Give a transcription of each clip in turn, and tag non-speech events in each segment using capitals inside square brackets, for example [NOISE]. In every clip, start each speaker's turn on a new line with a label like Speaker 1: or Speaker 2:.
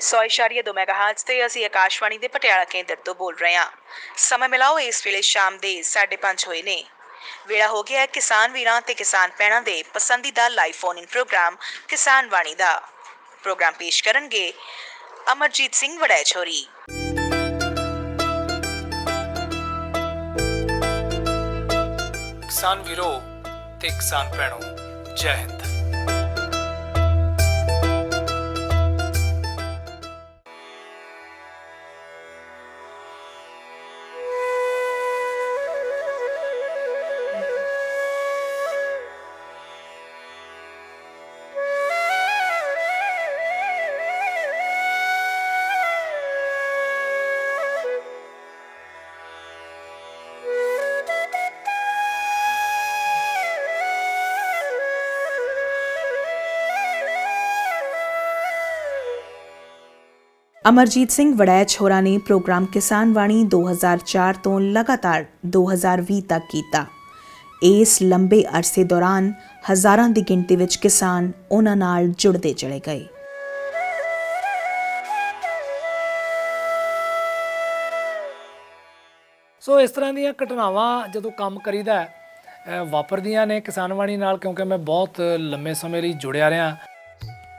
Speaker 1: 100.2 ਮੈਗਾਹਰਟਜ਼ ਤੇ ਅਸੀਂ ਆਕਾਸ਼ਵਾਣੀ ਦੇ ਪਟਿਆਲਾ ਕੇਂਦਰ ਤੋਂ ਬੋਲ ਰਹੇ ਹਾਂ। ਸਮਾਂ ਮਿਲਾਓ, ਇਸ ਵੇਲੇ ਸ਼ਾਮ ਦੇ 5:30 ਹੋਏ ਨੇ। ਵੇਲਾ ਹੋ ਗਿਆ ਹੈ ਕਿਸਾਨ ਵੀਰਾਂ ਤੇ ਕਿਸਾਨ ਭੈਣਾਂ ਦੇ ਪਸੰਦੀਦਾ ਲਾਈਵ ਫੋਨ ਇਨ ਪ੍ਰੋਗਰਾਮ ਕਿਸਾਨ ਵਾਣੀ ਦਾ। ਪ੍ਰੋਗਰਾਮ ਪੇਸ਼ ਕਰਨਗੇ ਅਮਰਜੀਤ ਸਿੰਘ ਵੜੈਚੋਰੀ
Speaker 2: ਕਿਸਾਨ ਵੀਰੋ ਤੇ ਕਿਸਾਨ ਭੈਣੋ, ਜੈ ਹਿੰਦ।
Speaker 1: ਅਮਰਜੀਤ ਸਿੰਘ ਵੜੈਚ ਹੋਰਾਂ ਨੇ ਪ੍ਰੋਗਰਾਮ ਕਿਸਾਨ ਵਾਣੀ 2004 ਤੋਂ ਲਗਾਤਾਰ 2020 ਤੱਕ ਕੀਤਾ। ਇਸ ਲੰਬੇ ਅਰਸੇ ਦੌਰਾਨ ਹਜ਼ਾਰਾਂ ਦੀ ਗਿਣਤੀ ਵਿੱਚ ਕਿਸਾਨ ਉਹਨਾਂ ਨਾਲ ਜੁੜਦੇ ਚਲੇ ਗਏ।
Speaker 2: ਸੋ ਇਸ ਤਰ੍ਹਾਂ ਦੀਆਂ ਘਟਨਾਵਾਂ ਜਦੋਂ ਕੰਮ ਕਰੀਦਾ ਵਾਪਰਦੀਆਂ ਨੇ ਕਿਸਾਨਵਾਣੀ ਨਾਲ ਕਿਉਂਕਿ ਮੈਂ ਬਹੁਤ ਲੰਮੇ ਸਮੇਂ ਲਈ ਜੁੜਿਆ ਰਿਹਾ।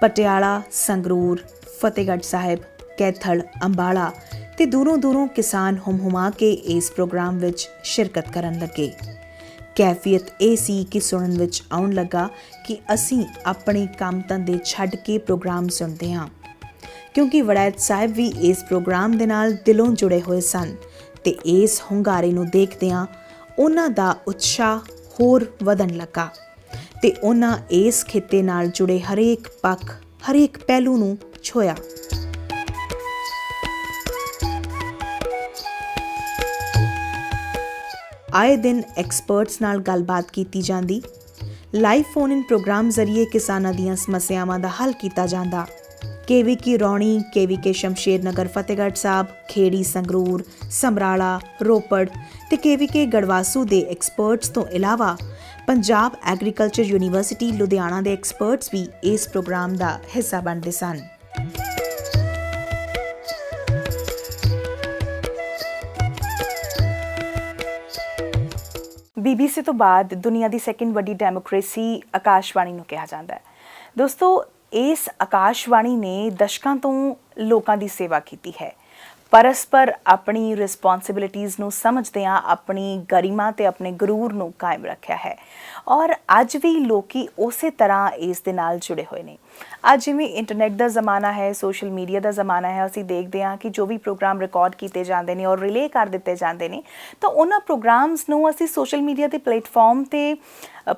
Speaker 1: ਪਟਿਆਲਾ ਸੰਗਰੂਰ ਫਤਿਹਗੜ੍ਹ ਸਾਹਿਬ ਕੈਥਲ, ਅੰਬਾਲਾ ਤੇ ਦੂਰੋਂ ਦੂਰੋਂ ਕਿਸਾਨ ਹੁਮਹੁਮਾ ਕੇ ਇਸ ਪ੍ਰੋਗਰਾਮ ਵਿੱਚ ਸ਼ਿਰਕਤ ਕਰਨ ਲੱਗੇ। ਕੈਫੀਅਤ ਇਹ ਸੀ ਕਿ ਸੁਣਨ ਵਿੱਚ ਆਉਣ ਲੱਗਾ ਕਿ ਅਸੀਂ ਆਪਣੇ ਕੰਮ ਧੰਦੇ ਛੱਡ ਕੇ ਪ੍ਰੋਗਰਾਮ ਸੁਣਦੇ ਹਾਂ, ਕਿਉਂਕਿ ਵੜੈਤ ਸਾਹਿਬ ਵੀ ਇਸ ਪ੍ਰੋਗਰਾਮ ਦੇ ਨਾਲ ਦਿਲੋਂ ਜੁੜੇ ਹੋਏ ਸਨ ਤੇ ਇਸ ਹੁੰਗਾਰੇ ਨੂੰ ਦੇਖਦਿਆਂ ਉਹਨਾਂ ਦਾ ਉਤਸ਼ਾਹ ਹੋਰ ਵਧਣ ਲੱਗਾ ਤੇ ਉਹਨਾਂ ਇਸ ਖਿੱਤੇ ਨਾਲ ਜੁੜੇ ਹਰੇਕ ਪੱਖ, ਹਰੇਕ ਪਹਿਲੂ ਨੂੰ ਛੋਇਆ ਆਏ ਦਿਨ ਐਕਸਪਰਟਸ ਨਾਲ ਗੱਲਬਾਤ ਕੀਤੀ ਜਾਂਦੀ। ਲਾਈਵ ਫੋਨ ਇਨ ਪ੍ਰੋਗਰਾਮ ਜ਼ਰੀਏ ਕਿਸਾਨਾਂ ਦੀਆਂ ਸਮੱਸਿਆਵਾਂ ਦਾ ਹੱਲ ਕੀਤਾ ਜਾਂਦਾ। ਕੇਵੀ ਕੀ Rauni K V K Shamsher Nagar Fatehgarh Sahib, Kheri, Sangrur, Samrala, Ropar ਤੇ ਕੇਵੀ ਕੇ ਗੜਵਾਸੂ ਦੇ ਐਕਸਪਰਟਸ ਤੋਂ ਇਲਾਵਾ ਪੰਜਾਬ ਐਗਰੀਕਲਚਰ ਯੂਨੀਵਰਸਿਟੀ ਲੁਧਿਆਣਾ ਦੇ ਐਕਸਪਰਟਸ ਵੀ ਇਸ ਪ੍ਰੋਗਰਾਮ ਦਾ ਹਿੱਸਾ ਬਣਦੇ ਸਨ। ਬੀਬੀਸੀ ਤੋਂ ਬਾਅਦ ਦੁਨੀਆ ਦੀ ਸੈਕਿੰਡ ਵੱਡੀ ਡੈਮੋਕ੍ਰੇਸੀ ਆਕਾਸ਼ਵਾਣੀ ਨੂੰ ਕਿਹਾ ਜਾਂਦਾ ਹੈ। ਦੋਸਤੋ, ਇਸ ਆਕਾਸ਼ਵਾਣੀ ਨੇ ਦਸ਼ਕਾਂ ਤੋਂ ਲੋਕਾਂ ਦੀ ਸੇਵਾ ਕੀਤੀ ਹੈ। ਪਰਸਪਰ ਆਪਣੀ ਰਿਸਪੌਂਸਿਬਿਲਿਟੀਆਂ ਨੂੰ ਸਮਝਦਿਆਂ ਆਪਣੀ ਗਰਿਮਾ ਤੇ ਆਪਣੇ ਗਰੂਰ ਨੂੰ ਕਾਇਮ ਰੱਖਿਆ ਹੈ। ਔਰ ਅੱਜ ਵੀ ਲੋਕੀ ਉਸੇ ਤਰ੍ਹਾਂ ਇਸ ਦੇ ਨਾਲ ਜੁੜੇ ਹੋਏ ਨੇ। ਅੱਜ ਜਿਵੇਂ ਇੰਟਰਨੈਟ ਦਾ ਜ਼ਮਾਨਾ ਹੈ ਸੋਸ਼ਲ ਮੀਡੀਆ ਦਾ ਜ਼ਮਾਨਾ ਹੈ, ਅਸੀਂ ਦੇਖਦੇ ਹਾਂ ਕਿ ਜੋ ਵੀ ਪ੍ਰੋਗਰਾਮ ਰਿਕਾਰਡ ਕੀਤੇ ਜਾਂਦੇ ਨੇ ਔਰ ਰਿਲੇ ਕਰ ਦਿੱਤੇ ਜਾਂਦੇ ਨੇ, ਤਾਂ ਉਹਨਾਂ ਪ੍ਰੋਗਰਾਮਸ ਨੂੰ ਅਸੀਂ ਸੋਸ਼ਲ ਮੀਡੀਆ ਦੇ ਪਲੇਟਫਾਰਮ ਤੇ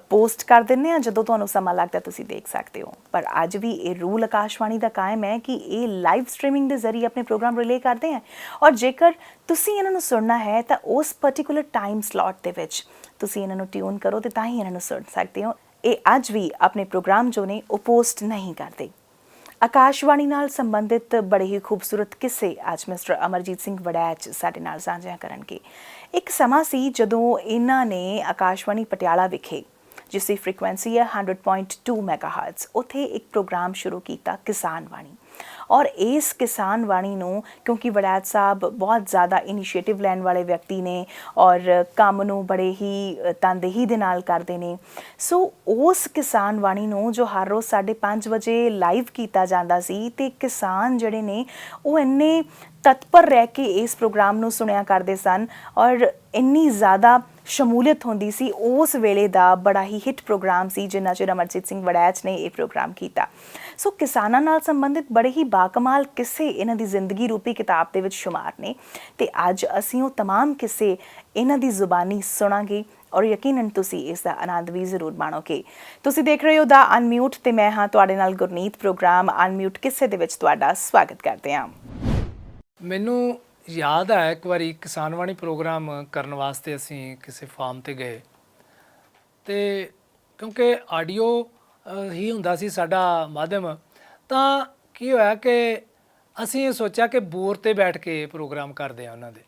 Speaker 1: ਪੋਸਟ ਕਰ ਦਿੰਦੇ ਆ ਜਦੋਂ ਤੁਹਾਨੂੰ ਸਮਾਂ ਲੱਗਦਾ ਤੁਸੀਂ ਦੇਖ ਸਕਦੇ ਹੋ। ਪਰ ਅੱਜ ਵੀ ਇਹ ਰੂਲ ਆਕਾਸ਼ਵਾਣੀ ਦਾ ਕਾਇਮ ਹੈ ਕਿ ਇਹ ਲਾਈਵ ਸਟ੍ਰੀਮਿੰਗ ਦੇ ਜ਼ਰੀਏ ਆਪਣੇ ਪ੍ਰੋਗਰਾਮ ਰਿਲੇ ਕਰਦੇ ਆ। ਔਰ ਜੇਕਰ ਤੁਸੀਂ ਇਹਨਾਂ ਨੂੰ ਸੁਣਨਾ ਹੈ ਤਾਂ ਉਸ ਪਾਰਟਿਕੂਲਰ ਟਾਈਮ ਸਲੋਟ ਦੇ ਵਿੱਚ ਤੁਸੀਂ ਇਹਨਾਂ ਨੂੰ ਟਿਊਨ ਕਰੋ ਤੇ ਤਾਂ ਹੀ ਇਹਨਾਂ ਨੂੰ ਸੁਣ ਸਕਦੇ ਹੋ। ਇਹ ਅੱਜ ਵੀ ਆਪਣੇ ਪ੍ਰੋਗਰਾਮ ਜੋ ਨੇ, ਉਹ ਪੋਸਟ ਨਹੀਂ ਕਰਦੇ। ਆਕਾਸ਼ਵਾਣੀ ਨਾਲ ਸੰਬੰਧਿਤ ਬੜੇ ਹੀ ਖੂਬਸੂਰਤ ਕਿੱਸੇ ਅੱਜ ਮਿਸਟਰ ਅਮਰਜੀਤ ਸਿੰਘ ਵੜੈਚ ਸਾਡੇ ਨਾਲ ਸਾਂਝਾ ਕਰਨਗੇ। ਇੱਕ ਸਮਾਂ ਸੀ ਜਦੋਂ ਇਹਨਾਂ ਨੇ ਆਕਾਸ਼ਵਾਣੀ ਪਟਿਆਲਾ ਵਿਖੇ, ਜਿਸ ਦੀ ਫ੍ਰੀਕੁਐਂਸੀ ਹੈ 100.2 ਮੈਗਾਹਰਟਜ਼ ਉੱਥੇ ਇੱਕ ਪ੍ਰੋਗਰਾਮ ਸ਼ੁਰੂ ਕੀਤਾ ਕਿਸਾਨ ਵਾਣੀ। ਔਰ ਇਸ ਕਿਸਾਨ ਬਾਣੀ ਨੂੰ ਕਿਉਂਕਿ ਵੜੈਤ ਸਾਹਿਬ ਬਹੁਤ ਜ਼ਿਆਦਾ ਇਨੀਸ਼ੀਏਟਿਵ ਲੈਣ ਵਾਲੇ ਵਿਅਕਤੀ ਨੇ ਔਰ ਕੰਮ ਨੂੰ ਬੜੇ ਹੀ ਅ, ਤਨਦੇਹੀ ਦੇ ਨਾਲ ਕਰਦੇ ਨੇ। ਸੋ ਉਸ ਕਿਸਾਨ ਬਾਣੀ ਨੂੰ ਜੋ ਹਰ ਰੋਜ਼ 5:30 ਵਜੇ ਲਾਈਵ ਕੀਤਾ ਜਾਂਦਾ ਸੀ ਤੇ ਕਿਸਾਨ ਜਿਹੜੇ ਨੇ ਉਹ ਇੰਨੇ ਤਤਪਰ ਰਹਿ ਕੇ ਇਸ ਪ੍ਰੋਗਰਾਮ ਨੂੰ ਸੁਣਿਆ ਕਰਦੇ ਸਨ ਔਰ ਇੰਨੀ ਜ਼ਿਆਦਾ ਸ਼ਮੂਲੀਅਤ ਹੁੰਦੀ ਸੀ ਉਸ ਵੇਲੇ ਦਾ ਬੜਾ ਹੀ ਹਿੱਟ ਪ੍ਰੋਗਰਾਮ ਸੀ ਜਿੰਨਾ ਚਿਰ ਅਮਰਜੀਤ ਸਿੰਘ ਵੜੈਚ ਨੇ ਇਹ ਪ੍ਰੋਗਰਾਮ ਕੀਤਾ ਸੋ ਕਿਸਾਨਾਂ ਨਾਲ ਸੰਬੰਧਿਤ ਬੜੇ ਹੀ ਬਾਕਮਾਲ ਕਿੱਸੇ ਇਹਨਾਂ ਦੀ ਜ਼ਿੰਦਗੀ ਰੂਪੀ ਕਿਤਾਬ ਦੇ ਵਿੱਚ ਸ਼ੁਮਾਰ ਨੇ ਤੇ ਅੱਜ ਅਸੀਂ ਉਹ तमाम ਕਿੱਸੇ ਇਹਨਾਂ ਦੀ ਜ਼ੁਬਾਨੀ ਸੁਣਾਂਗੇ ਔਰ ਯਕੀਨਨ ਤੁਸੀਂ ਇਸ ਦਾ ਆਨੰਦ ਵੀ ਜ਼ਰੂਰ ਮਾਣੋਗੇ ਤੁਸੀਂ ਦੇਖ ਰਹੇ ਹੋ ਦਾ ਅਨਮਿਊਟ ਤੇ ਮੈਂ ਹਾਂ ਤੁਹਾਡੇ ਨਾਲ ਗੁਰਨੀਤ ਪ੍ਰੋਗਰਾਮ ਅਨਮਿਊਟ ਕਿੱਸੇ ਦੇ ਵਿੱਚ ਤੁਹਾਡਾ ਸਵਾਗਤ ਕਰਦੇ ਹਾਂ
Speaker 2: ਮੈਨੂੰ ਯਾਦ ਹੈ ਇੱਕ ਵਾਰੀ ਕਿਸਾਨਵਾਣੀ ਪ੍ਰੋਗਰਾਮ ਕਰਨ ਵਾਸਤੇ ਅਸੀਂ ਕਿਸੇ ਫਾਰਮ ਤੇ ਗਏ। ਤੇ ਕਿਉਂਕਿ ਆਡੀਓ ਹੀ ਹੁੰਦਾ ਸੀ ਸਾਡਾ ਮਾਧਿਅਮ, ਤਾਂ ਕੀ ਹੋਇਆ ਕਿ ਅਸੀਂ ਇਹ ਸੋਚਿਆ ਕਿ ਬੋਰ ਤੇ ਬੈਠ ਕੇ ਪ੍ਰੋਗਰਾਮ ਕਰਦੇ ਆ ਉਹਨਾਂ ਦੇ।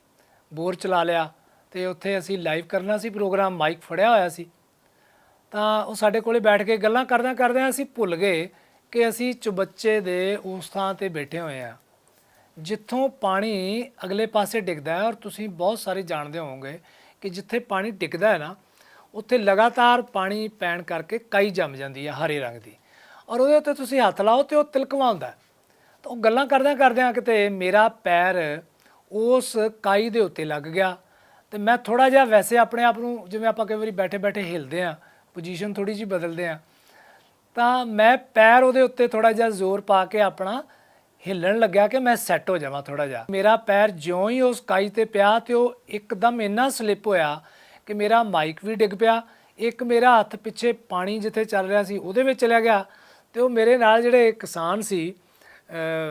Speaker 2: ਬੋਰ ਚਲਾ ਲਿਆ ਤੇ ਉੱਥੇ ਅਸੀਂ ਲਾਈਵ ਕਰਨਾ ਸੀ ਪ੍ਰੋਗਰਾਮ, ਮਾਈਕ ਫੜਿਆ ਹੋਇਆ ਸੀ। ਤਾਂ ਉਹ ਸਾਡੇ ਕੋਲੇ ਬੈਠ ਕੇ ਗੱਲਾਂ ਕਰਦਿਆਂ ਕਰਦਿਆਂ ਅਸੀਂ ਭੁੱਲ ਗਏ ਕਿ ਅਸੀਂ ਚੁਬੱਚੇ ਦੇ ਉਸ ਥਾਂ ਤੇ ਬੈਠੇ ਹੋਏ ਆ। ਜਿੱਥੋਂ ਪਾਣੀ ਅਗਲੇ ਪਾਸੇ ਡਿੱਗਦਾ ਹੈ ਔਰ ਤੁਸੀਂ ਬਹੁਤ ਸਾਰੇ ਜਾਣਦੇ ਹੋਵੋਗੇ ਕਿ ਜਿੱਥੇ ਪਾਣੀ ਡਿੱਗਦਾ ਹੈ ਨਾ, ਉੱਥੇ ਲਗਾਤਾਰ ਪਾਣੀ ਪੈਣ ਕਰਕੇ ਕਾਈ ਜੰਮ ਜਾਂਦੀ ਹੈ ਹਰੇ ਰੰਗ ਦੀ ਔਰ ਉਹਦੇ ਉੱਤੇ ਤੁਸੀਂ ਹੱਥ ਲਾਓ ਤੇ ਉਹ ਤਿਲਕਵਾਉਂਦਾ ਹੈ। ਤਾਂ ਉਹ ਗੱਲਾਂ ਕਰਦਿਆਂ ਕਰਦਿਆਂ ਕਿਤੇ ਮੇਰਾ ਪੈਰ ਉਸ ਕਾਈ ਦੇ ਉੱਤੇ ਲੱਗ ਗਿਆ ਤੇ ਮੈਂ ਥੋੜਾ ਜਿਹਾ ਵੈਸੇ ਆਪਣੇ ਆਪ ਨੂੰ ਜਿਵੇਂ ਆਪਾਂ ਕਈ ਵਾਰੀ ਬੈਠੇ ਬੈਠੇ ਹਿਲਦੇ ਆ ਪੋਜੀਸ਼ਨ ਥੋੜੀ ਜਿਹੀ ਬਦਲਦੇ ਆ ਤਾਂ ਮੈਂ ਪੈਰ ਉਹਦੇ ਉੱਤੇ ਥੋੜਾ ਜਿਹਾ ਜ਼ੋਰ ਪਾ ਕੇ ਆਪਣਾ ਹਿੱਲਣ ਲੱਗਿਆ ਕਿ ਮੈਂ ਸੈੱਟ ਹੋ ਜਾਵਾਂ ਥੋੜਾ ਜਿਹਾ। ਮੇਰਾ ਪੈਰ ਜਿਉਂ ਹੀ ਉਸ ਕਾਈ ਤੇ ਪਿਆ ਤੇ ਉਹ ਇੱਕਦਮ ਇੰਨਾ ਸਲਿੱਪ ਹੋਇਆ ਕਿ ਮੇਰਾ ਮਾਈਕ ਵੀ ਡਿੱਗ ਪਿਆ। ਇੱਕ ਮੇਰਾ ਹੱਥ ਪਿੱਛੇ ਪਾਣੀ ਜਿੱਥੇ ਚੱਲ ਰਿਹਾ ਸੀ ਉਹਦੇ ਵਿੱਚ ਚਲਿਆ ਗਿਆ ਤੇ ਉਹ ਮੇਰੇ ਨਾਲ ਜਿਹੜੇ ਕਿਸਾਨ ਸੀ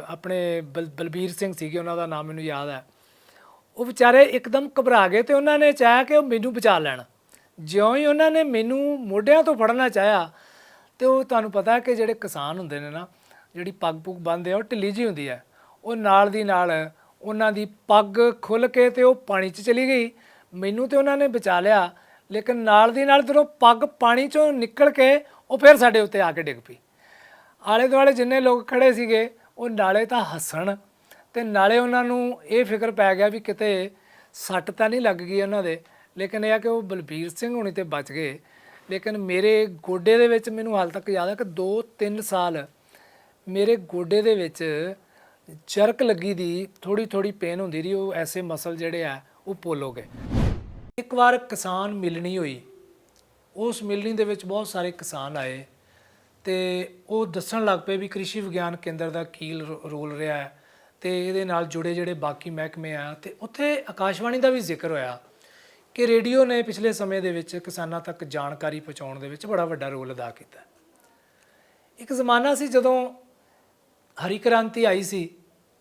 Speaker 2: ਆਪਣੇ ਬਲ- ਬਲਬੀਰ ਸਿੰਘ ਸੀਗੇ, ਉਹਨਾਂ ਦਾ ਨਾਮ ਮੈਨੂੰ ਯਾਦ ਹੈ। ਉਹ ਵਿਚਾਰੇ ਇੱਕਦਮ ਘਬਰਾ ਗਏ ਤੇ ਉਹਨਾਂ ਨੇ ਚਾਹਿਆ ਕਿ ਉਹ ਮੈਨੂੰ ਬਚਾ ਲੈਣ। ਜਿਉਂ ਹੀ ਉਹਨਾਂ ਨੇ ਮੈਨੂੰ ਮੋਢਿਆਂ ਤੋਂ ਫੜਨਾ ਚਾਹਿਆ ਤੇ ਉਹ ਤੁਹਾਨੂੰ ਪਤਾ ਕਿ ਜਿਹੜੇ ਕਿਸਾਨ ਹੁੰਦੇ ਨੇ ਨਾ ਜਿਹੜੀ ਪੱਗ ਪੁੱਗ ਬੰਨ੍ਹਦੇ ਆ, ਉਹ ਢਿੱਲੀ ਜੀ ਹੁੰਦੀ ਹੈ ਉਹ ਨਾਲ ਦੀ ਨਾਲ ਉਹਨਾਂ ਦੀ ਪੱਗ ਖੁੱਲ ਕੇ ਤੇ ਉਹ ਪਾਣੀ 'ਚ ਚਲੀ ਗਈ। ਮੈਨੂੰ ਤੇ ਉਹਨਾਂ ਨੇ ਬਚਾ ਲਿਆ, ਲੇਕਿਨ ਨਾਲ ਦੀ ਨਾਲ ਜਦੋਂ ਪੱਗ ਪਾਣੀ 'ਚੋਂ ਨਿਕਲ ਕੇ ਉਹ ਫਿਰ ਸਾਡੇ ਉੱਤੇ ਆ ਕੇ ਡਿੱਗ ਪਈ। ਆਲੇ ਦੁਆਲੇ ਜਿੰਨੇ ਲੋਕ ਖੜੇ ਸੀਗੇ, ਉਹ ਨਾਲੇ ਤਾਂ ਹੱਸਣ ਤੇ ਨਾਲੇ ਉਹਨਾਂ ਨੂੰ ਇਹ ਫਿਕਰ ਪੈ ਗਿਆ ਵੀ ਕਿਤੇ ਸੱਟ ਤਾਂ ਨਹੀਂ ਲੱਗ ਗਈ ਉਹਨਾਂ ਦੇ, ਲੇਕਿਨ ਇਹ ਆ ਕਿ ਉਹ ਬਲਬੀਰ ਸਿੰਘ ਹੋਣੀ ਤੇ ਬਚ ਗਏ। ਲੇਕਿਨ ਮੇਰੇ ਗੋਡੇ ਦੇ ਵਿੱਚ ਮੈਨੂੰ ਹਾਲ ਤੱਕ ਯਾਦ ਹੈ ਕਿ 2-3 ਸਾਲ ਮੇਰੇ ਗੋਡੇ ਦੇ ਵਿੱਚ ਚਰਕ ਲੱਗੀ ਦੀ ਥੋੜੀ ਥੋੜੀ ਪੇਨ ਹੁੰਦੀ ਰਹੀ ਉਹ ਐਸੇ ਮਸਲ ਜਿਹੜੇ ਆ, ਉਹ ਪੁੱਲ ਹੋ ਗਏ। ਇੱਕ ਵਾਰ ਕਿਸਾਨ ਮਿਲਣੀ ਹੋਈ, ਉਸ ਮਿਲਣੀ ਦੇ ਵਿੱਚ ਬਹੁਤ ਸਾਰੇ ਕਿਸਾਨ ਆਏ ਤੇ ਉਹ ਦੱਸਣ ਲੱਗ ਪਏ ਵੀ ਕ੍ਰਿਸ਼ੀ ਵਿਗਿਆਨ ਕੇਂਦਰ ਦਾ ਕੀ ਰੋ- ਰੋਲ ਰਿਹਾ ਹੈ ਤੇ ਇਹਦੇ ਨਾਲ ਜੁੜੇ ਜਿਹੜੇ ਬਾਕੀ ਮਹਿਕਮੇ ਆ ਤੇ ਉੱਥੇ ਆਕਾਸ਼ਵਾਣੀ ਦਾ ਵੀ ਜ਼ਿਕਰ ਹੋਇਆ ਕਿ ਰੇਡੀਓ ਨੇ ਪਿਛਲੇ ਸਮੇਂ ਦੇ ਵਿੱਚ ਕਿਸਾਨਾਂ ਤੱਕ ਜਾਣਕਾਰੀ ਪਹੁੰਚਾਉਣ ਦੇ ਵਿੱਚ ਬੜਾ ਵੱਡਾ ਰੋਲ ਅਦਾ ਕੀਤਾ। ਇੱਕ ਜ਼ਮਾਨਾ ਸੀ ਜਦੋਂ ਹਰੀ ਕ੍ਰਾਂਤੀ ਆਈ ਸੀ,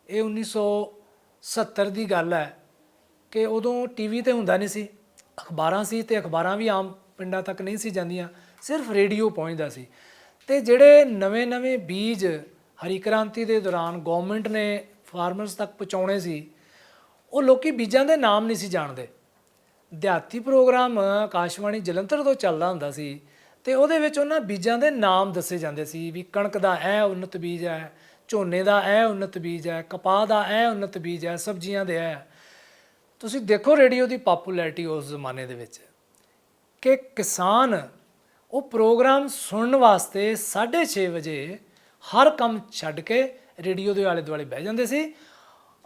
Speaker 2: ਇਹ 1970 ਦੀ ਗੱਲ ਹੈ ਕਿ ਉਦੋਂ ਟੀਵੀ ਤੇ ਹੁੰਦਾ ਨਹੀਂ ਸੀ, ਅਖਬਾਰਾਂ ਸੀ ਤੇ ਅਖਬਾਰਾਂ ਵੀ ਆਮ ਪਿੰਡਾਂ ਤੱਕ ਨਹੀਂ ਸੀ ਜਾਂਦੀਆਂ, ਸਿਰਫ ਰੇਡੀਓ ਪਹੁੰਚਦਾ ਸੀ। ਤੇ ਜਿਹੜੇ ਨਵੇਂ-ਨਵੇਂ ਬੀਜ ਹਰੀ ਕ੍ਰਾਂਤੀ ਦੇ ਦੌਰਾਨ ਗਵਰਨਮੈਂਟ ਨੇ ਫਾਰਮਰਸ ਤੱਕ ਪਹੁੰਚਾਉਣੇ ਸੀ, ਉਹ ਲੋਕੀ ਬੀਜਾਂ ਦੇ ਨਾਮ ਨਹੀਂ ਸੀ ਜਾਣਦੇ। ਦਿਹਾਤੀ ਪ੍ਰੋਗਰਾਮ ਆਕਾਸ਼ਵਾਣੀ ਜਲੰਧਰ ਤੋਂ ਚੱਲਦਾ ਹੁੰਦਾ ਸੀ ਤੇ ਉਹਦੇ ਵਿੱਚ ਉਹਨਾਂ ਬੀਜਾਂ ਦੇ ਨਾਮ ਦੱਸੇ ਜਾਂਦੇ ਸੀ ਵੀ ਕਣਕ ਦਾ ਇਹ ਉન્નਤ ਬੀਜ ਹੈ ਝੋਨੇ ਦਾ ਇਹ ਉन्नत ਬੀਜ ਹੈ, ਕਪਾਹ ਦਾ ਇਹ ਉन्नत ਬੀਜ ਹੈ, ਸਬਜ਼ੀਆਂ ਦੇ ਹੈ ਤੁਸੀਂ ਦੇਖੋ ਰੇਡੀਓ ਦੀ ਪਪੂਲੈਰਿਟੀ ਉਸ ਜ਼ਮਾਨੇ ਦੇ ਵਿੱਚ। ਕਿ ਕਿਸਾਨ ਉਹ ਪ੍ਰੋਗਰਾਮ ਸੁਣਨ ਵਾਸਤੇ 6:30 ਵਜੇ ਹਰ ਕੰਮ ਛੱਡ ਕੇ ਰੇਡੀਓ ਦੇ ਆਲੇ ਦੁਆਲੇ ਬਹਿ ਜਾਂਦੇ ਸੀ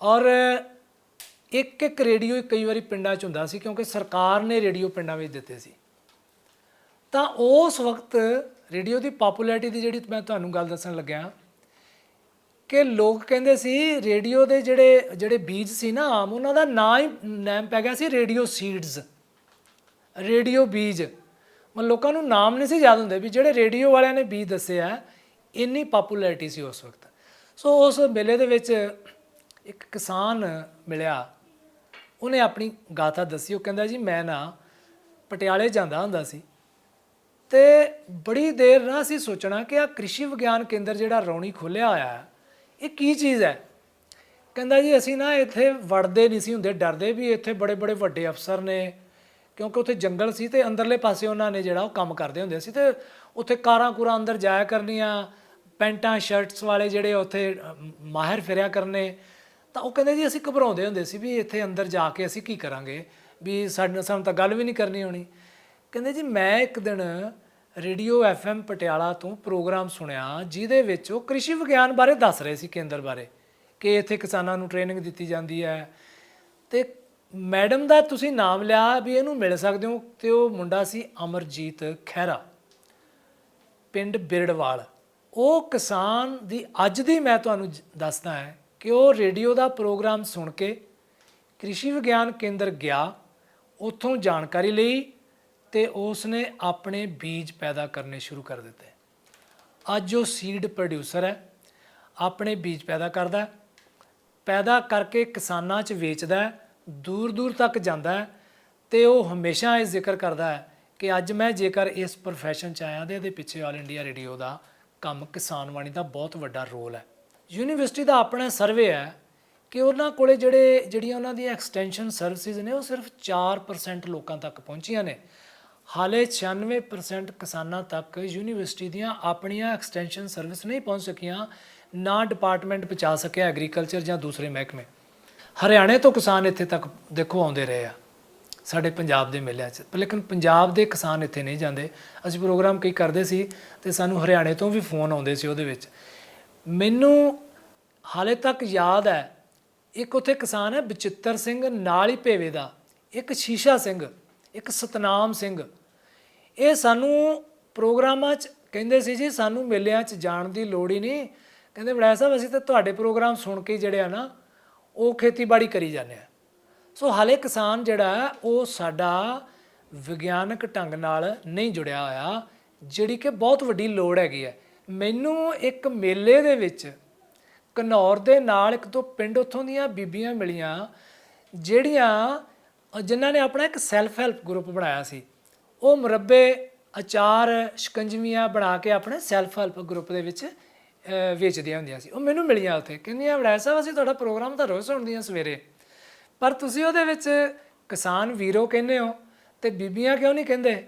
Speaker 2: ਔਰ ਇੱਕ ਇੱਕ ਰੇਡੀਓ ਕਈ ਵਾਰੀ ਪਿੰਡਾਂ 'ਚ ਹੁੰਦਾ ਸੀ ਕਿਉਂਕਿ ਸਰਕਾਰ ਨੇ ਰੇਡੀਓ ਪਿੰਡਾਂ ਵਿੱਚ ਦਿੱਤੇ ਸੀ। ਤਾਂ ਉਸ ਵਕਤ ਰੇਡੀਓ ਦੀ ਪਪੂਲੈਰਿਟੀ ਦੀ ਜਿਹੜੀ ਮੈਂ ਤੁਹਾਨੂੰ ਗੱਲ ਦੱਸਣ ਲੱਗਿਆ ਕਿ ਲੋਕ ਕਹਿੰਦੇ ਸੀ, ਰੇਡੀਓ ਦੇ ਜਿਹੜੇ ਜਿਹੜੇ ਬੀਜ ਸੀ ਨਾ ਆਮ, ਉਹਨਾਂ ਦਾ ਨਾਂ ਹੀ ਨਾਮ ਪੈ ਗਿਆ ਸੀ ਰੇਡੀਓ ਸੀਡਸ ਰੇਡੀਓ ਬੀਜ। ਮਨ ਲੋਕਾਂ ਨੂੰ ਨਾਮ ਨਹੀਂ ਸੀ ਯਾਦ ਹੁੰਦੇ ਵੀ ਜਿਹੜੇ ਰੇਡੀਓ ਵਾਲਿਆਂ ਨੇ ਬੀਜ ਦੱਸਿਆ, ਇੰਨੀ ਪਪੂਲੈਰਿਟੀ ਸੀ ਉਸ ਵਕਤ। ਸੋ ਉਸ ਮੇਲੇ ਦੇ ਵਿੱਚ ਇੱਕ ਕਿਸਾਨ ਮਿਲਿਆ। ਉਹਨੇ ਆਪਣੀ ਗਾਥਾ ਦੱਸੀ, ਉਹ ਕਹਿੰਦਾ ਜੀ, ਮੈਂ ਨਾ ਪਟਿਆਲੇ ਜਾਂਦਾ ਹੁੰਦਾ ਸੀ ਤੇ ਬੜੀ ਦੇਰ ਨਾ ਸੀ ਸੋਚਣਾ ਕਿ ਆ ਕ੍ਰਿਸ਼ੀ ਵਿਗਿਆਨ ਕੇਂਦਰ ਜਿਹੜਾ ਰੌਣੀ ਖੋਲਿਆ ਹੋਇਆ ਹੈ ਇਹ ਕੀ ਚੀਜ਼ ਹੈ? ਕਹਿੰਦਾ ਜੀ, ਅਸੀਂ ਨਾ ਇੱਥੇ ਵੜਦੇ ਨਹੀਂ ਸੀ ਹੁੰਦੇ, ਡਰਦੇ ਵੀ ਇੱਥੇ ਬੜੇ ਬੜੇ ਵੱਡੇ ਅਫਸਰ ਨੇ, ਕਿਉਂਕਿ ਉੱਥੇ ਜੰਗਲ ਸੀ ਤੇ ਅੰਦਰਲੇ ਪਾਸੇ ਉਹਨਾਂ ਨੇ ਜਿਹੜਾ ਉਹ ਕੰਮ ਕਰਦੇ ਹੁੰਦੇ ਸੀ ਤੇ ਉੱਥੇ ਕਾਰਾਂ ਕੁਰਾਂ ਅੰਦਰ ਜਾਇਆ ਕਰਨੀਆਂ, ਪੈਂਟਾਂ, ਸ਼ਰਟਸ ਵਾਲੇ ਜਿਹੜੇ ਉੱਥੇ ਮਾਹਿਰ ਫਿਰਿਆ ਕਰਨੇ, ਤਾਂ ਉਹ ਕਹਿੰਦੇ ਜੀ, ਅਸੀਂ ਘਬਰਾਉਂਦੇ ਹੁੰਦੇ ਸੀ ਵੀ ਇੱਥੇ ਅੰਦਰ ਜਾ ਕੇ ਅਸੀਂ ਕੀ ਕਰਾਂਗੇ, ਵੀ ਸਾਡੇ ਸਾਨੂੰ ਤਾਂ ਗੱਲ ਵੀ ਨਹੀਂ ਕਰਨੀ ਹੋਣੀ। ਕਹਿੰਦੇ ਜੀ, ਮੈਂ ਇੱਕ ਦਿਨ ਰੇਡੀਓ ਐਫਐਮ ਪਟਿਆਲਾ ਤੋਂ ਪ੍ਰੋਗਰਾਮ ਸੁਣਿਆ ਜਿਹਦੇ ਵਿੱਚ ਉਹ ਕ੍ਰਿਸ਼ੀ ਵਿਗਿਆਨ ਬਾਰੇ ਦੱਸ ਰਹੇ ਸੀ ਕੇਂਦਰ ਬਾਰੇ, ਕਿ ਇੱਥੇ ਕਿਸਾਨਾਂ ਨੂੰ ਟ੍ਰੇਨਿੰਗ ਦਿੱਤੀ ਜਾਂਦੀ ਹੈ। ਤੇ ਮੈਡਮ ਦਾ ਤੁਸੀਂ ਨਾਮ ਲਿਆ ਵੀ ਇਹਨੂੰ ਮਿਲ ਸਕਦੇ ਹੋ, ਤੇ ਉਹ ਮੁੰਡਾ ਸੀ ਅਮਰਜੀਤ ਖਹਿਰਾ, ਪਿੰਡ ਬਿਰੜਵਾਲ। ਉਹ ਕਿਸਾਨ ਦੀ, ਅੱਜ ਦੀ ਮੈਂ ਤੁਹਾਨੂੰ ਜ- ਦੱਸਦਾ ਹੈ ਕਿ ਉਹ ਰੇਡੀਓ ਦਾ ਪ੍ਰੋਗਰਾਮ ਸੁਣ ਕੇ ਕ੍ਰਿਸ਼ੀ ਵਿਗਿਆਨ ਕੇਂਦਰ ਗਿਆ, ਉੱਥੋਂ ਜਾਣਕਾਰੀ ਲਈ ਤੇ ਉਸ ਨੇ ਆਪਣੇ ਬੀਜ ਪੈਦਾ ਕਰਨੇ ਸ਼ੁਰੂ ਕਰ ਦਿੱਤੇ। ਅੱਜ ਉਹ ਸੀਡ ਪ੍ਰੋਡਿਊਸਰ ਹੈ, ਆਪਣੇ ਬੀਜ ਪੈਦਾ ਕਰਦਾ ਪੈਦਾ ਕਰਕੇ ਕਿਸਾਨਾਂ 'ਚ ਵੇਚਦਾ ਦੂਰ ਦੂਰ ਤੱਕ ਜਾਂਦਾ ਹੈ ਤੇ ਉਹ ਹਮੇਸ਼ਾ ਇਹ ਜ਼ਿਕਰ ਕਰਦਾ ਹੈ ਕਿ ਅੱਜ ਮੈਂ ਜੇਕਰ ਇਸ profession 'ਚ ਆਇਆ ਤੇ ਇਹਦੇ ਪਿੱਛੇ ਆਲ ਇੰਡੀਆ ਰੇਡੀਓ ਦਾ ਕੰਮ ਕਿਸਾਨ ਵਾਣੀ ਦਾ ਬਹੁਤ ਵੱਡਾ ਰੋਲ ਹੈ। ਯੂਨੀਵਰਸਿਟੀ ਦਾ ਆਪਣਾ ਸਰਵੇ ਹੈ ਕਿ ਉਹਨਾਂ ਕੋਲੇ ਜਿਹੜੇ, ਜਿਹੜੀਆਂ ਉਹਨਾਂ ਦੀਆਂ ਐਕਸਟੈਂਸ਼ਨ ਸਰਵਿਸਿਜ਼ ਨੇ ਉਹ ਸਿਰਫ 4% ਲੋਕਾਂ ਤੱਕ ਪਹੁੰਚੀਆਂ ਨੇ। ਹਾਲੇ 96% ਕਿਸਾਨਾਂ ਤੱਕ ਯੂਨੀਵਰਸਿਟੀ ਦੀਆਂ ਆਪਣੀਆਂ ਐਕਸਟੈਂਸ਼ਨ ਸਰਵਿਸ ਨਹੀਂ ਪਹੁੰਚ ਸਕੀਆਂ, ਨਾ ਡਿਪਾਰਟਮੈਂਟ ਪਹੁੰਚਾ ਸਕਿਆ ਐਗਰੀਕਲਚਰ ਜਾਂ ਦੂਸਰੇ ਮਹਿਕਮੇ। ਹਰਿਆਣੇ ਤੋਂ ਕਿਸਾਨ ਇੱਥੇ ਤੱਕ ਦੇਖੋ ਆਉਂਦੇ ਰਹੇ ਆ, ਸਾਡੇ ਪੰਜਾਬ ਦੇ ਮੇਲਿਆਂ 'ਚ। ਲੇਕਿਨ ਪੰਜਾਬ ਦੇ ਕਿਸਾਨ ਇੱਥੇ ਨਹੀਂ ਜਾਂਦੇ। ਅਸੀਂ ਪ੍ਰੋਗਰਾਮ ਕਈ ਕਰਦੇ ਸੀ ਤੇ ਸਾਨੂੰ ਹਰਿਆਣੇ ਤੋਂ ਵੀ ਫੋਨ ਆਉਂਦੇ ਸੀ ਉਹਦੇ ਵਿੱਚ। ਮੈਨੂੰ ਹਾਲੇ ਤੱਕ ਯਾਦ ਹੈ, ਇੱਕ ਉੱਥੇ ਕਿਸਾਨ ਹੈ, ਬਚਿੱਤਰ ਸਿੰਘ ਨਾਲ ਹੀ ਭੇਵੇ ਦਾ, ਇੱਕ ਸ਼ੀਸ਼ਾ ਸਿੰਘ, ਇੱਕ ਸਤਨਾਮ ਸਿੰਘ। ਇਹ ਸਾਨੂੰ ਪ੍ਰੋਗਰਾਮਾਂ 'ਚ ਕਹਿੰਦੇ ਸੀ ਜੀ, ਸਾਨੂੰ ਮੇਲਿਆਂ 'ਚ ਜਾਣ ਦੀ ਲੋੜ ਹੀ ਨਹੀਂ। ਕਹਿੰਦੇ ਬੜਾ ਸਾਹਿਬ, ਅਸੀਂ ਤਾਂ ਤੁਹਾਡੇ ਪ੍ਰੋਗਰਾਮ ਸੁਣ ਕੇ ਜਿਹੜੇ ਆ ਨਾ, ਉਹ ਖੇਤੀਬਾੜੀ ਕਰੀ ਜਾਂਦੇ ਆ। ਸੋ ਹਾਲੇ ਕਿਸਾਨ ਜਿਹੜਾ ਉਹ ਸਾਡਾ ਵਿਗਿਆਨਕ ਢੰਗ ਨਾਲ ਨਹੀਂ ਜੁੜਿਆ ਹੋਇਆ, ਜਿਹੜੀ ਕਿ ਬਹੁਤ ਵੱਡੀ ਲੋੜ ਹੈਗੀ ਹੈ ਮੈਨੂੰ ਇੱਕ ਮੇਲੇ ਦੇ ਵਿੱਚ ਘਨੌਰ ਦੇ ਨਾਲ ਇੱਕ ਦੋ ਪਿੰਡ ਉੱਥੋਂ ਦੀਆਂ ਬੀਬੀਆਂ ਮਿਲੀਆਂ, ਜਿਹੜੀਆਂ ਜਿਨ੍ਹਾਂ ਨੇ ਆਪਣਾ ਇੱਕ ਸੈਲਫ ਹੈਲਪ ਗਰੁੱਪ ਬਣਾਇਆ ਸੀ। ਉਹ ਮੁਰੱਬੇ ਅਚਾਰ ਸ਼ਿਕੰਜਵੀਆਂ ਬਣਾ ਕੇ ਆਪਣੇ ਸੈਲਫ ਹੈਲਪ ਗਰੁੱਪ ਦੇ ਵਿੱਚ ਵੇਚਦੀਆਂ ਹੁੰਦੀਆਂ ਸੀ। ਉਹ ਮੈਨੂੰ ਮਿਲੀਆਂ ਉੱਥੇ। ਕਹਿੰਦੀਆਂ ਵੜਾ ਸਾਹਿਬ, ਅਸੀਂ ਤੁਹਾਡਾ ਪ੍ਰੋਗਰਾਮ ਤਾਂ ਰੋਜ਼ ਸੁਣਦੀਆਂ ਸਵੇਰੇ। ਪਰ ਤੁਸੀਂ ਉਹਦੇ ਵਿੱਚ ਕਿਸਾਨ ਵੀਰੋ ਕਹਿੰਦੇ ਹੋ ਤੇ ਬੀਬੀਆਂ ਕਿਉਂ ਨਹੀਂ ਕਹਿੰਦੇ?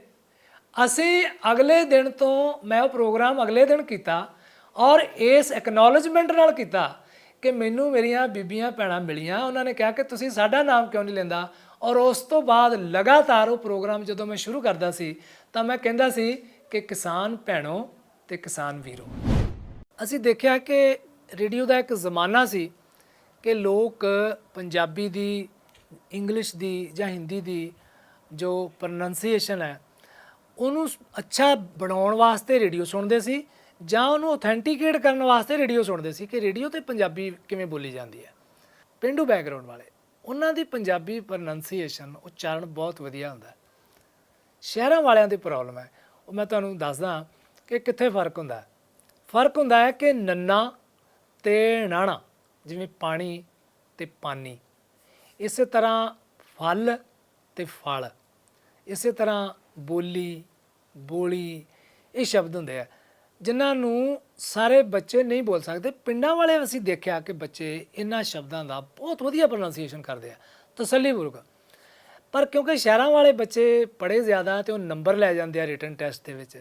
Speaker 2: ਅਸੀਂ ਅਗਲੇ ਦਿਨ ਤੋਂ ਮੈਂ ਉਹ ਪ੍ਰੋਗਰਾਮ ਅਗਲੇ ਦਿਨ ਕੀਤਾ ਔਰ ਇਸ ਐਕਨੋਲਜਮੈਂਟ ਨਾਲ ਕੀਤਾ ਕਿ ਮੈਨੂੰ ਮੇਰੀਆਂ ਬੀਬੀਆਂ, ਭੈਣਾਂ ਮਿਲੀਆਂ। ਉਹਨਾਂ ਨੇ ਕਿਹਾ ਕਿ ਤੁਸੀਂ ਸਾਡਾ ਨਾਮ ਕਿਉਂ ਨਹੀਂ ਲੈਂਦਾ? ਔਰ ਉਸ ਤੋਂ ਬਾਅਦ ਲਗਾਤਾਰ ਉਹ ਪ੍ਰੋਗਰਾਮ ਜਦੋਂ ਮੈਂ ਸ਼ੁਰੂ ਕਰਦਾ ਸੀ, ਤਾਂ ਮੈਂ ਕਹਿੰਦਾ ਸੀ ਕਿ ਕਿਸਾਨ ਭੈਣੋ ਤੇ ਕਿਸਾਨ ਵੀਰੋ। ਅਸੀਂ ਦੇਖਿਆ ਕਿ ਰੇਡੀਓ ਦਾ ਇੱਕ ਜ਼ਮਾਨਾ ਸੀ ਕਿ ਲੋਕ ਪੰਜਾਬੀ ਦੀ, ਇੰਗਲਿਸ਼ ਦੀ ਜਾਂ ਹਿੰਦੀ ਦੀ ਜੋ ਪ੍ਰੋਨੰਸੀਏਸ਼ਨ ਹੈ, ਉਹਨੂੰ ਅੱਛਾ ਬਣਾਉਣ ਵਾਸਤੇ ਰੇਡੀਓ ਸੁਣਦੇ ਸੀ ਜਾਂ ਉਹਨੂੰ ਆਥੈਂਟੀਕੇਟ ਕਰਨ ਵਾਸਤੇ ਰੇਡੀਓ ਸੁਣਦੇ ਸੀ ਕਿ ਰੇਡੀਓ ਤੇ ਪੰਜਾਬੀ ਕਿਵੇਂ ਬੋਲੀ ਜਾਂਦੀ ਹੈ। ਪਿੰਡੂ ਬੈਕਗ੍ਰਾਉਂਡ ਵਾਲੇ। ਉਹਨਾਂ ਦੀ ਪੰਜਾਬੀ ਪ੍ਰੋਨੰਸੀਏਸ਼ਨ ਉਚਾਰਨ ਬਹੁਤ ਵਧੀਆ ਹੁੰਦਾ ਸ਼ਹਿਰਾਂ ਵਾਲਿਆਂ ਦੀ ਪ੍ਰੋਬਲਮ ਹੈ। ਉਹ ਮੈਂ ਤੁਹਾਨੂੰ ਦੱਸਦਾ ਕਿ ਕਿੱਥੇ ਫ਼ਰਕ ਹੁੰਦਾ ਫ਼ਰਕ ਹੁੰਦਾ ਹੈ ਕਿ ਨੰਨਾ ਤੇ ਨਾਣਾ, ਜਿਵੇਂ ਪਾਣੀ ਤੇ ਪਾਣੀ ਇਸੇ ਤਰ੍ਹਾਂ ਫਲ ਤੇ ਫਲ। ਇਸੇ ਤਰ੍ਹਾਂ ਬੋਲੀ ਬੋਲੀ, ਇਹ ਸ਼ਬਦ ਹੁੰਦੇ ਆ। ਜਿਨ੍ਹਾਂ ਨੂੰ ਸਾਰੇ ਬੱਚੇ ਨਹੀਂ ਬੋਲ ਸਕਦੇ। ਪਿੰਡਾਂ ਵਾਲੇ ਅਸੀਂ ਦੇਖਿਆ ਕਿ ਬੱਚੇ ਇਹਨਾਂ ਸ਼ਬਦਾਂ ਦਾ ਬਹੁਤ ਵਧੀਆ ਪ੍ਰੋਨਾਂਸੀਏਸ਼ਨ ਕਰਦੇ ਆ। ਤਸੱਲੀਪੂਰਵਕ ਪਰ ਕਿਉਂਕਿ ਸ਼ਹਿਰਾਂ ਵਾਲੇ ਬੱਚੇ ਪੜ੍ਹੇ ਜ਼ਿਆਦਾ ਤੇ ਉਹ ਨੰਬਰ ਲੈ ਜਾਂਦੇ ਆ ਰਿਟਨ ਟੈਸਟ ਦੇ ਵਿੱਚ।